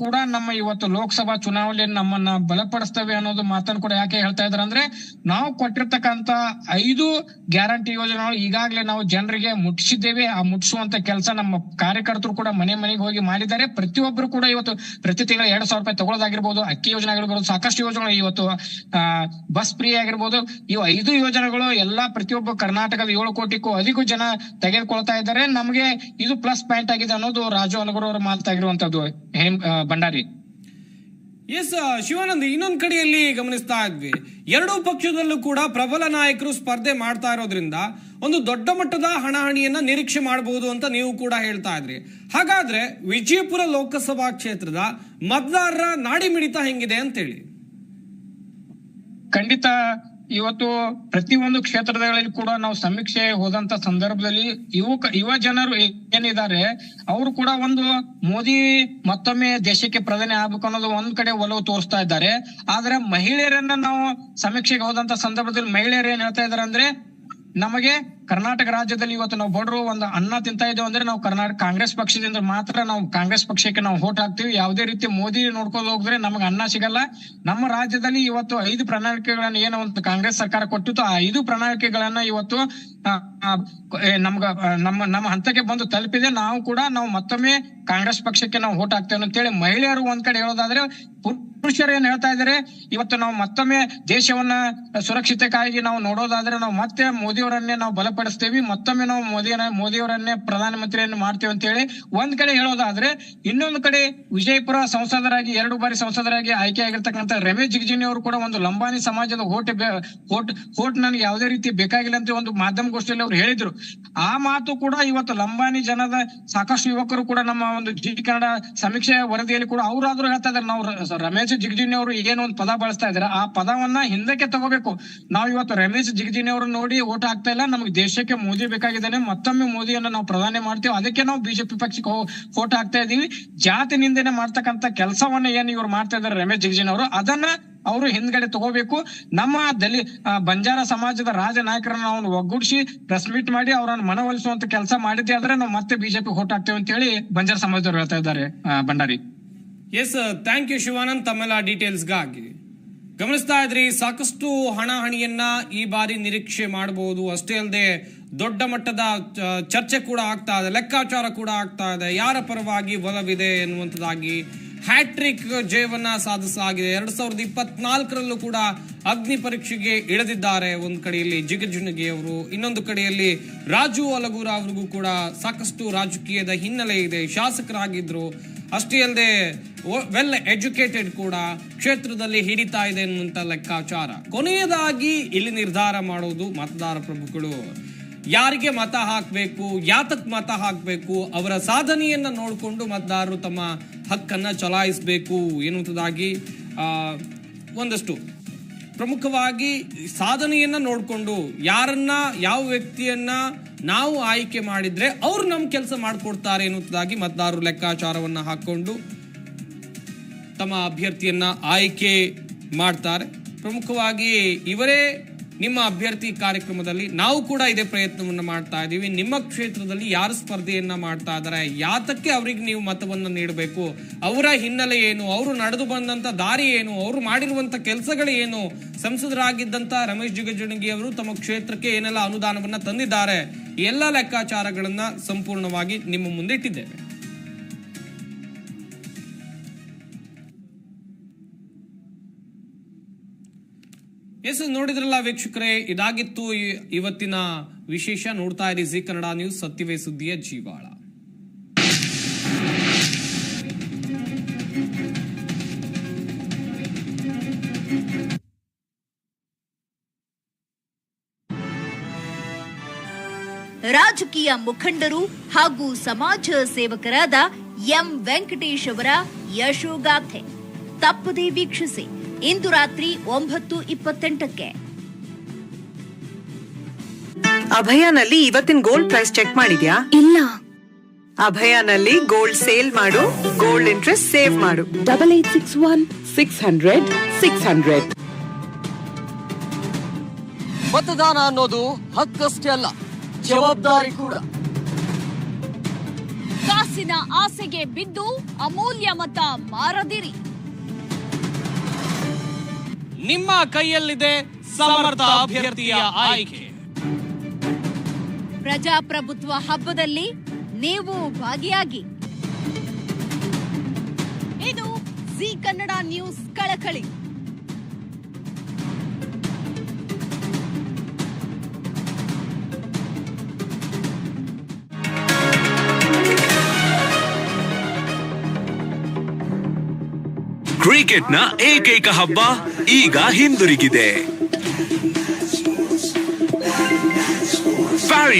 ಕೂಡ ನಮ್ಮ ಇವತ್ತು ಲೋಕಸಭಾ ಚುನಾವಣೆಯಲ್ಲಿ ನಮ್ಮನ್ನ ಬಲಪಡಿಸ್ತವೆ ಅನ್ನೋದು ಮಾತನ್ನು ಕೂಡ ಯಾಕೆ ಹೇಳ್ತಾ ಇದಾರೆ ಅಂದ್ರೆ ನಾವು ಕೊಟ್ಟಿರ್ತಕ್ಕಂತ ಐದು ಗ್ಯಾರಂಟಿ ಯೋಜನೆಗಳು ಈಗಾಗಲೇ ನಾವು ಜನರಿಗೆ ಮುಟ್ಟಿಸಿದ್ದೇವೆ. ಆ ಮುಟ್ಟಿಸುವಂತ ಕೆಲಸ ನಮ್ಮ ಕಾರ್ಯಕರ್ತರು ಕೂಡ ಮನೆ ಮನೆಗೆ ಹೋಗಿ ಮಾಡಿದ್ದಾರೆ. ಪ್ರತಿಯೊಬ್ಬರು ಕೂಡ ಇವತ್ತು ಪ್ರತಿ ತಿಂಗಳ ಎರಡ್ ಸಾವಿರ ರೂಪಾಯಿ ತಗೊಳ್ಳೋದಾಗಿರ್ಬೋದು, ಅಕ್ಕಿ ಯೋಜನೆ ಆಗಿರ್ಬೋದು, ಸಾಕಷ್ಟು ಯೋಜನೆಗಳು ಇವತ್ತು ಬಸ್ ಫ್ರೀ ಆಗಿರ್ಬೋದು. ಈ ಐದು ಯೋಜನೆಗಳು ಎಲ್ಲಾ ಪ್ರತಿಯೊಬ್ಬ ಕರ್ನಾಟಕದ ಏಳು ಕೋಟಿಗೂ ಅಧಿಕ ಜನ ತೆಗೆದುಕೊಳ್ತಾ ಇದ್ದಾರೆ. ನಮಗೆ ಇದು ಪ್ಲಸ್ ಪಾಯಿಂಟ್ ಆಗಿದೆ ಅನ್ನೋದು ರಾಜು ಅಲಗೂರ್ ಅವರು ಮಾತಾಗಿರುವಂತದ್ದು. ಭಂಡಾರಿ. ಎಸ್ ಶಿವಾನಂದ್ ಇನ್ನೊಂದ್ ಕಡೆಯಲ್ಲಿ ಗಮನಿಸ್ತಾ ಇದ್ವಿ. ಎರಡೂ ಪಕ್ಷದಲ್ಲೂ ಕೂಡ ಪ್ರಬಲ ನಾಯಕರು ಸ್ಪರ್ಧೆ ಮಾಡ್ತಾ ಇರೋದ್ರಿಂದ ಒಂದು ದೊಡ್ಡ ಮಟ್ಟದ ಹಣಾಹಣಿಯನ್ನ ನಿರೀಕ್ಷೆ ಮಾಡಬಹುದು ಅಂತ ನೀವು ಕೂಡ ಹೇಳ್ತಾ ಇದ್ರಿ. ಹಾಗಾದ್ರೆ ವಿಜಯಪುರ ಲೋಕಸಭಾ ಕ್ಷೇತ್ರದ ಮತದಾರರ ನಾಡಿ ಮಿಡಿತ ಹೆಂಗಿದೆ ಅಂತೇಳಿ. ಖಂಡಿತ ಇವತ್ತು ಪ್ರತಿಯೊಂದು ಕ್ಷೇತ್ರದಲ್ಲಿ ಕೂಡ ನಾವು ಸಮೀಕ್ಷೆ ಹೋದಂತ ಸಂದರ್ಭದಲ್ಲಿ ಯುವಕ, ಯುವ ಜನರು ಏನಿದ್ದಾರೆ, ಅವರು ಕೂಡ ಒಂದು ಮೋದಿ ಮತ್ತೊಮ್ಮೆ ದೇಶಕ್ಕೆ ಪ್ರಧಾನಿ ಆಗ್ಬೇಕು ಅನ್ನೋದು ಒಂದ್ ಕಡೆ ಒಲವು ತೋರಿಸ್ತಾ ಇದ್ದಾರೆ. ಆದ್ರೆ ಮಹಿಳೆಯರನ್ನ ನಾವು ಸಮೀಕ್ಷೆಗೆ ಹೋದಂತ ಸಂದರ್ಭದಲ್ಲಿ ಮಹಿಳೆಯರು ಏನ್ ಹೇಳ್ತಾ ಇದಾರೆ ಅಂದ್ರೆ ನಮಗೆ ಕರ್ನಾಟಕ ರಾಜ್ಯದಲ್ಲಿ ಇವತ್ತು ನಾವು ಬಡವರು ಒಂದು ಅನ್ನ ತಿಂತ ಇದ್ದೇವೆ ಅಂದ್ರೆ ನಾವು ಕರ್ನಾಟಕ ಕಾಂಗ್ರೆಸ್ ಪಕ್ಷದಿಂದ ಮಾತ್ರ ನಾವು ಕಾಂಗ್ರೆಸ್ ಪಕ್ಷಕ್ಕೆ ನಾವು ವೋಟ್ ಹಾಕ್ತಿವಿ. ಯಾವುದೇ ರೀತಿ ಮೋದಿ ನೋಡ್ಕೊಂಡು ಹೋಗಿದ್ರೆ ನಮಗೆ ಅನ್ನ ಸಿಗಲ್ಲ. ನಮ್ಮ ರಾಜ್ಯದಲ್ಲಿ ಇವತ್ತು ಐದು ಪ್ರಣಾಳಿಕೆಗಳನ್ನ ಏನೋ ಒಂದು ಕಾಂಗ್ರೆಸ್ ಸರ್ಕಾರ ಕೊಟ್ಟಿತ್ತು. ಆ ಐದು ಪ್ರಣಾಳಿಕೆಗಳನ್ನ ಇವತ್ತು ನಮ್ಗ ನಮ್ಮ ನಮ್ಮ ಹಂತಕ್ಕೆ ಬಂದು ತಲುಪಿದೆ. ನಾವು ಕೂಡ ನಾವು ಮತ್ತೊಮ್ಮೆ ಕಾಂಗ್ರೆಸ್ ಪಕ್ಷಕ್ಕೆ ನಾವು ಓಟ್ ಹಾಕ್ತೇವೆ ಅಂತೇಳಿ ಮಹಿಳೆಯರು ಒಂದ್ ಕಡೆ ಹೇಳೋದಾದ್ರೆ ಪುರುಷರು ಏನ್ ಹೇಳ್ತಾ ಇದಾರೆ, ಇವತ್ತು ನಾವು ಮತ್ತೊಮ್ಮೆ ದೇಶವನ್ನ ಸುರಕ್ಷತೆಗಾಗಿ ನಾವು ನೋಡೋದಾದ್ರೆ ನಾವು ಮತ್ತೆ ಮೋದಿಯವರನ್ನೇ ನಾವು ಬಲಪಡಿಸ್ತೇವಿ, ಮತ್ತೊಮ್ಮೆ ನಾವು ಮೋದಿಯನ್ನ, ಮೋದಿಯವರನ್ನೇ ಪ್ರಧಾನಮಂತ್ರಿಯನ್ನು ಮಾಡ್ತೇವೆ ಅಂತ ಹೇಳಿ ಒಂದ್ ಕಡೆ ಹೇಳೋದಾದ್ರೆ, ಇನ್ನೊಂದು ಕಡೆ ವಿಜಯಪುರ ಸಂಸದರಾಗಿ, ಎರಡು ಬಾರಿ ಸಂಸದರಾಗಿ ಆಯ್ಕೆ ಆಗಿರ್ತಕ್ಕಂಥ ರಮೇಶ್ ಜಿಗಜಿಣಿ ಅವರು ಕೂಡ ಒಂದು ಲಂಬಾನಿ ಸಮಾಜದ ಹೋಟ್ ಹೋಟ್ ಹೋಟ್ ನನಗೆ ಯಾವುದೇ ರೀತಿ ಬೇಕಾಗಿಲ್ಲ ಅಂತ ಒಂದು ಮಾಧ್ಯಮಗೋಷ್ಠಿಯಲ್ಲಿ ಅವ್ರು ಹೇಳಿದ್ರು. ಆ ಮಾತು ಕೂಡ ಇವತ್ತು ಲಂಬಾನಿ ಜನದ ಸಾಕಷ್ಟು ಯುವಕರು ಕೂಡ ನಮ್ಮ ಒಂದು ಜಿ ಕನ್ನಡ ಸಮೀಕ್ಷೆ ವರದಿಯಲ್ಲಿ ಕೂಡ ಅವರಾದ್ರೂ ಹೇಳ್ತಾ ಇದಾರೆ, ನಾವು ರ- ರಮೇಶ್ ಜಿಗಜಿಣಿ ಅವರು ಒಂದು ಪದ ಬಳಸ್ತಾ ಇದಾರೆ, ಆ ಪದವನ್ನ ಹಿಂದಕ್ಕೆ ತಗೋಬೇಕು. ನಾವು ಇವತ್ತು ರಮೇಶ್ ಜಿಗಜಿಣಿ ಅವರು ನೋಡಿ ಓಟ್ ಹಾಕ್ತಾ ಇಲ್ಲ, ನಮ್ಗೆ ದೇಶಕ್ಕೆ ಮೋದಿ ಬೇಕಾಗಿದ್ದಾನೆ, ಮತ್ತೊಮ್ಮೆ ಮೋದಿಯನ್ನ ನಾವು ಪ್ರಧಾನಿ ಮಾಡ್ತೀವಿ, ಅದಕ್ಕೆ ನಾವು ಬಿಜೆಪಿ ಪಕ್ಷಕ್ಕೆ ಫೋಟೋ ಹಾಕ್ತಾ ಇದೀವಿ. ಜಾತಿ ನಿಂದನೆ ಮಾಡ್ತಕ್ಕಂತ ಕೆಲಸವನ್ನ ಏನ್ ಇವ್ರು ಮಾಡ್ತಾ ಇದಾರೆ ರಮೇಶ್ ಜಿಗಜಿಣಿ ಅವರು ಅದನ್ನ ಅವರು ಹಿಂದ್ಗಡೆ ತಗೋಬೇಕು. ನಮ್ಮ ದಲಿ ಬಂಜಾರ ಸಮಾಜದ ರಾಜ ನಾಯಕರನ್ನ ನಾವು ಒಗ್ಗೂಡಿಸಿ ಪ್ರೆಸ್ ಮೀಟ್ ಮಾಡಿ ಅವ್ರನ್ನ ಮನವೊಲಿಸುವಂತ ಕೆಲಸ ಮಾಡಿದ್ದೆ ಆದ್ರೆ ನಾವು ಮತ್ತೆ ಬಿಜೆಪಿ ಹೋಟ್ ಹಾಕ್ತೇವೆ ಅಂತ ಹೇಳಿ ಬಂಜಾರ ಸಮಾಜದವ್ರು ಹೇಳ್ತಾ ಇದ್ದಾರೆ Bhandari. Yes thank you Shivanand ತಮ್ಮೆಲ್ಲ ಡೀಟೇಲ್ಸ್ಗಾಗಿ ಗಮನಿಸ್ತಾ ಇದ್ರಿ, ಸಾಕಷ್ಟು ಹಣ ಹಣಿಯನ್ನ ಈ ಬಾರಿ ನಿರೀಕ್ಷೆ ಮಾಡಬಹುದು ಅಷ್ಟೇ ಅಲ್ಲದೆ ದೊಡ್ಡ ಮಟ್ಟದ ಚರ್ಚೆ ಕೂಡ ಆಗ್ತಾ ಇದೆ, ಲೆಕ್ಕಾಚಾರ ಕೂಡ ಆಗ್ತಾ ಇದೆ. ಯಾರ ಪರವಾಗಿ ಒಲವಿದೆ ಎನ್ನುವಂಥದ್ದಾಗಿ ಹ್ಯಾಟ್ರಿಕ್ ಜಯವನ್ನ ಸಾಧಿಸಲಾಗಿದೆ. ಎರಡ್ ಸಾವಿರದ ಇಪ್ಪತ್ನಾಲ್ಕರಲ್ಲೂ ಕೂಡ ಅಗ್ನಿ ಪರೀಕ್ಷೆಗೆ ಇಳಿದಿದ್ದಾರೆ ಒಂದು ಕಡೆಯಲ್ಲಿ ಜಿಗಜಿಣಗಿ ಅವರು, ಇನ್ನೊಂದು ಕಡೆಯಲ್ಲಿ ರಾಜು ಅಲಗೂರ ಅವರಿಗೂ ಕೂಡ ಸಾಕಷ್ಟು ರಾಜಕೀಯದ ಹಿನ್ನೆಲೆ ಇದೆ. ಶಾಸಕರಾಗಿದ್ರು ಅಷ್ಟೇ ಅಲ್ಲದೆ ವೆಲ್ ಎಜುಕೇಟೆಡ್ ಕೂಡ ಕ್ಷೇತ್ರದಲ್ಲಿ ಹಿಡಿತಾ ಇದೆ ಎನ್ನುವಂತ ಲೆಕ್ಕಾಚಾರ. ಕೊನೆಯದಾಗಿ ಇಲ್ಲಿ ನಿರ್ಧಾರ ಮಾಡೋದು ಮತದಾರ ಪ್ರಭುಗಳು. ಯಾರಿಗೆ ಮತ ಹಾಕಬೇಕು, ಯಾತಕ್ ಮತ ಹಾಕಬೇಕು, ಅವರ ಸಾಧನೆಯನ್ನ ನೋಡಿಕೊಂಡು ಮತದಾರರು ತಮ್ಮ ಹಕ್ಕನ್ನ ಚಲಾಯಿಸಬೇಕು ಎನ್ನುವಂಥದ್ದಾಗಿ ಒಂದಷ್ಟು ಪ್ರಮುಖವಾಗಿ ಸಾಧನೆಯನ್ನ ನೋಡಿಕೊಂಡು ಯಾರನ್ನ, ಯಾವ ವ್ಯಕ್ತಿಯನ್ನ ನಾವು ಆಯ್ಕೆ ಮಾಡಿದ್ರೆ ಅವ್ರು ನಮ್ಮ ಕೆಲಸ ಮಾಡಿಕೊಡ್ತಾರೆ ಎನ್ನುವುದಾಗಿ ಮತದಾರರು ಲೆಕ್ಕಾಚಾರವನ್ನ ಹಾಕೊಂಡು ತಮ್ಮ ಅಭ್ಯರ್ಥಿಯನ್ನ ಆಯ್ಕೆ ಮಾಡ್ತಾರೆ. ಪ್ರಮುಖವಾಗಿ ಇವರೇ ನಿಮ್ಮ ಅಭ್ಯರ್ಥಿ ಕಾರ್ಯಕ್ರಮದಲ್ಲಿ ನಾವು ಕೂಡ ಇದೇ ಪ್ರಯತ್ನವನ್ನು ಮಾಡ್ತಾ ಇದ್ದೀವಿ. ನಿಮ್ಮ ಕ್ಷೇತ್ರದಲ್ಲಿ ಯಾರು ಸ್ಪರ್ಧೆಯನ್ನ ಮಾಡ್ತಾ ಇದ್ದಾರೆ? ಯಾತಕ್ಕೆ ಅವರಿಗೆ ನೀವು ಮತವನ್ನು ನೀಡಬೇಕು? ಅವರ ಹಿನ್ನೆಲೆ ಏನು? ಅವರು ನಡೆದು ಬಂದಂತ ದಾರಿ ಏನು? ಅವರು ಮಾಡಿರುವಂತ ಕೆಲಸಗಳು ಏನು? ಸಂಸದರಾಗಿದ್ದಂತ ರಮೇಶ್ ಜಿಗಜಿಣಗಿ ಅವರು ತಮ್ಮ ಕ್ಷೇತ್ರಕ್ಕೆ ಏನೆಲ್ಲ ಅನುದಾನವನ್ನ ತಂದಿದ್ದಾರೆ? ಎಲ್ಲ ಲೆಕ್ಕಾಚಾರಗಳನ್ನ ಸಂಪೂರ್ಣವಾಗಿ ನಿಮ್ಮ ಮುಂದೆ ಎಸ್ ನೋಡಿದ್ರಲ್ಲ ವೀಕ್ಷಕರೇ, ಇದಾಗಿತ್ತು ಇವತ್ತಿನ ವಿಶೇಷ ನೋಡ್ತಾ ಇರಿ ಜಿ ಕನ್ನಡ ನ್ಯೂಸ್ ಸತ್ಯವೇ ಸುದ್ದಿಯ ಜೀವಾಳ. ರಾಜಕೀಯ ಮುಖಂಡರು ಹಾಗೂ ಸಮಾಜ ಸೇವಕರಾದ ಎಂ ವೆಂಕಟೇಶ್ ಅವರ ಯಶೋಗಾಥೆ. ತಪ್ಪದೇ ವೀಕ್ಷಿಸಿ. ಇಂದು ರಾತ್ರಿ ಒಂಬತ್ತು ಇಪ್ಪತ್ತೆಂಟಕ್ಕೆ. ಅಭಯನಲ್ಲಿ ಇವತ್ತಿನ ಗೋಲ್ಡ್ ಪ್ರೈಸ್ ಚೆಕ್ ಮಾಡಿದ್ಯಾ? ಇಲ್ಲ. ಅಭಯನಲ್ಲಿ ಗೋಲ್ಡ್ ಸೇಲ್ ಮಾಡು ಗೋಲ್ಡ್ ಇಂಟ್ರೆಸ್ಟ್ ಸೇವ್ ಮಾಡು. Double eight six one six hundred six hundred ಮತದಾನ ಅನ್ನೋದು ಹಕ್ಕಷ್ಟೇ ಅಲ್ಲ ಜವಾಬ್ದಾರಿ ಕೂಡ. ಕಾಸಿನ ಆಸೆಗೆ ಬಿದ್ದು ಅಮೂಲ್ಯ ಮತ ಮಾರದಿರಿ. ನಿಮ್ಮ ಕೈಯಲ್ಲಿದೆ ಸಮರ್ಥ ಅಭ್ಯರ್ಥಿಯ ಆಯ್ಕೆ. ಪ್ರಜಾಪ್ರಭುತ್ವ ಹಬ್ಬದಲ್ಲಿ ನೀವು ಭಾಗಿಯಾಗಿ. ಇದು ಜಿ ಕನ್ನಡ ನ್ಯೂಸ್ ಕಳಕಳಿ. ಕ್ರಿಕೆಟ್ನ ಏಕೈಕ ಹಬ್ಬ ಈಗ ಹಿಂದಿರುಗಿದೆ.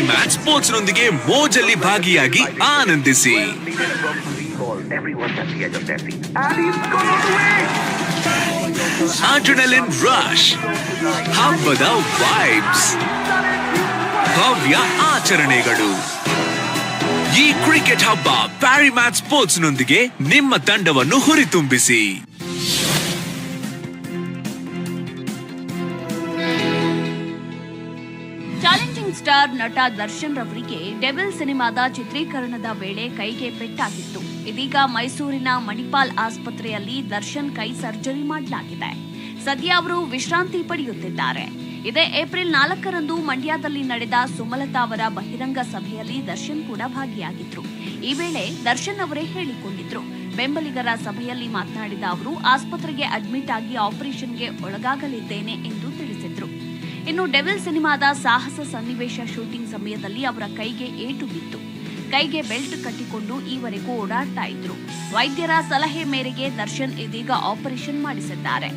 ಮ್ಯಾಚ್ ಸ್ಪೋರ್ಟ್ಸ್ನೊಂದಿಗೆ ಮೋಜಲ್ಲಿ ಭಾಗಿಯಾಗಿ ಆನಂದಿಸಿ. ಆಡ್ರಿನಲಿನ್ ರಶ್, ಹಬ್ಬದ ವೈಬ್ಸ್, ಭವ್ಯ ಆಚರಣೆಗಳು. ಈ ಕ್ರಿಕೆಟ್ ಹಬ್ಬ ಪ್ಯಾರಿ ಮ್ಯಾಚ್ ಸ್ಪೋರ್ಟ್ಸ್ನೊಂದಿಗೆ ನಿಮ್ಮ ತಂಡವನ್ನು ಹುರಿತುಂಬಿಸಿ. ಸ್ಟಾರ್ ನಟ ದರ್ಶನ್ ರವರಿಗೆ ಡೆವಿಲ್ ಸಿನಿಮಾದ ಚಿತ್ರೀಕರಣದ ವೇಳೆ ಕೈಗೆ ಪೆಟ್ಟಾಗಿತ್ತು. ಇದೀಗ ಮೈಸೂರಿನ ಮಣಿಪಾಲ್ ಆಸ್ಪತ್ರೆಯಲ್ಲಿ ದರ್ಶನ್ ಕೈ ಸರ್ಜರಿ ಮಾಡಲಾಗಿದೆ. ಸದ್ಯ ಅವರು ವಿಶ್ರಾಂತಿ ಪಡೆಯುತ್ತಿದ್ದಾರೆ. ಇದೇ ಏಪ್ರಿಲ್ ನಾಲ್ಕರಂದು ಮಂಡ್ಯದಲ್ಲಿ ನಡೆದ ಸುಮಲತಾ ಅವರ ಬಹಿರಂಗ ಸಭೆಯಲ್ಲಿ ದರ್ಶನ್ ಕೂಡ ಭಾಗಿಯಾಗಿದ್ರು. ಈ ವೇಳೆ ದರ್ಶನ್ ಅವರೇ ಹೇಳಿಕೊಂಡಿದ್ರು. ಬೆಂಬಲಿಗರ ಸಭೆಯಲ್ಲಿ ಮಾತನಾಡಿದ ಅವರು, ಆಸ್ಪತ್ರೆಗೆ ಅಡ್ಮಿಟ್ ಆಗಿ ಆಪರೇಷನ್ಗೆ ಒಳಗಾಗಲಿದ್ದೇನೆ ಎಂದು ಇನ್ನು ಡೆವಿಲ್ ಸಿನಿಮಾದ ಸಾಹಸ ಸನ್ನಿವೇಶ ಶೂಟಿಂಗ್ ಸಮಯದಲ್ಲಿ ಅವರ ಕೈಗೆ ಏಟು ಬಿತ್ತು. ಕೈಗೆ ಬೆಲ್ಟ್ ಕಟ್ಟಿಕೊಂಡು ಈವರೆಗೂ ಓಡಾಡ್ತಾ ಇದ್ರು. ವೈದ್ಯರ ಸಲಹೆ ಮೇರೆಗೆ ದರ್ಶನ್ ಇದೀಗ ಆಪರೇಷನ್ ಮಾಡಿಸಿದ್ದಾರೆ.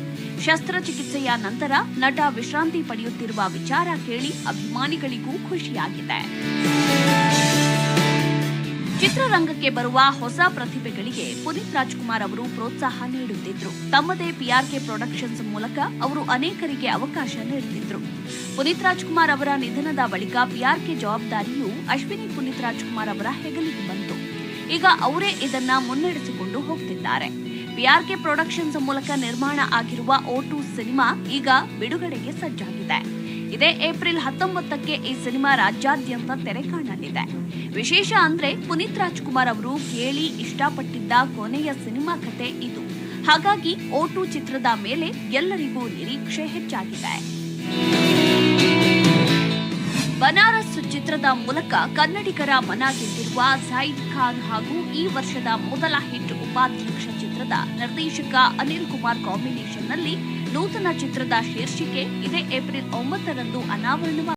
ಶಸ್ತ್ರಚಿಕಿತ್ಸೆಯ ನಂತರ ನಟ ವಿಶ್ರಾಂತಿ ಪಡೆಯುತ್ತಿರುವ ವಿಚಾರ ಕೇಳಿ ಅಭಿಮಾನಿಗಳಿಗೂ ಖುಷಿಯಾಗಿದೆ. ಚಿತ್ರರಂಗಕ್ಕೆ ಬರುವ ಹೊಸ ಪ್ರತಿಭೆಗಳಿಗೆ ಪುನೀತ್ ರಾಜ್ಕುಮಾರ್ ಅವರು ಪ್ರೋತ್ಸಾಹ ನೀಡುತ್ತಿದ್ರು. ತಮ್ಮದೇ ಪಿಆರ್ಕೆ ಪ್ರೊಡಕ್ಷನ್ಸ್ ಮೂಲಕ ಅವರು ಅನೇಕರಿಗೆ ಅವಕಾಶ ನೀಡುತ್ತಿದ್ರು. ಪುನೀತ್ ರಾಜ್ಕುಮಾರ್ ಅವರ ನಿಧನದ ಬಳಿಕ ಪಿಆರ್ಕೆ ಜವಾಬ್ದಾರಿಯು ಅಶ್ವಿನಿ ಪುನೀತ್ ರಾಜ್ಕುಮಾರ್ ಅವರ ಹೆಗಲಿಗೆ ಬಂತು. ಈಗ ಅವರೇ ಇದನ್ನ ಮುನ್ನಡೆಸಿಕೊಂಡು ಹೋಗ್ತಿದ್ದಾರೆ. ಪಿಆರ್ಕೆ ಪ್ರೊಡಕ್ಷನ್ಸ್ ಮೂಲಕ ನಿರ್ಮಾಣ ಆಗಿರುವ ಓ ಟು ಸಿನಿಮಾ ಈಗ ಬಿಡುಗಡೆಗೆ ಸಜ್ಜಾಗಿದೆ. ಇದೇ. ಏಪ್ರಿಲ್ ಹತ್ತೊಂಬತ್ತಕ್ಕೆ ಈ ಸಿನಿಮಾ ರಾಜ್ಯಾದ್ಯಂತ ತೆರೆ ಕಾಣಲಿದೆ ವಿಶೇಷ ಅಂದ್ರೆ ಪುನೀತ್ ರಾಜ್ಕುಮಾರ್ ಅವರು ಕೇಳಿ ಇಷ್ಟಪಟ್ಟಿದ್ದ ಕೊನೆಯ ಸಿನಿಮಾ ಕತೆ ಇದು. ಹಾಗಾಗಿ ಓಟು ಚಿತ್ರದ ಮೇಲೆ ಎಲ್ಲರಿಗೂ ನಿರೀಕ್ಷೆ ಹೆಚ್ಚಾಗಿದೆ. ಬನಾರಸ್ ಚಿತ್ರದ ಮೂಲಕ ಕನ್ನಡಿಗರ ಮನ ಗೆದ್ದಿರುವ ಝೈದ್ ಖಾನ್ ಹಾಗೂ ಈ ವರ್ಷದ ಮೊದಲ ಹಿಟ್ ಉಪಾಧ್ಯಕ್ಷ ಚಿತ್ರದ ನಿರ್ದೇಶಕ ಅನಿಲ್ ಕುಮಾರ್ ಕಾಂಬಿನೇಷನ್ನಲ್ಲಿ ನೂತನ ಚಿತ್ರದ ಶೀರ್ಷಿಕೆ ಇದೇ ಏಪ್ರಿಲ್ ಒಂಬತ್ತರಂದು ಅನಾವರಣವಾಗಿದೆ.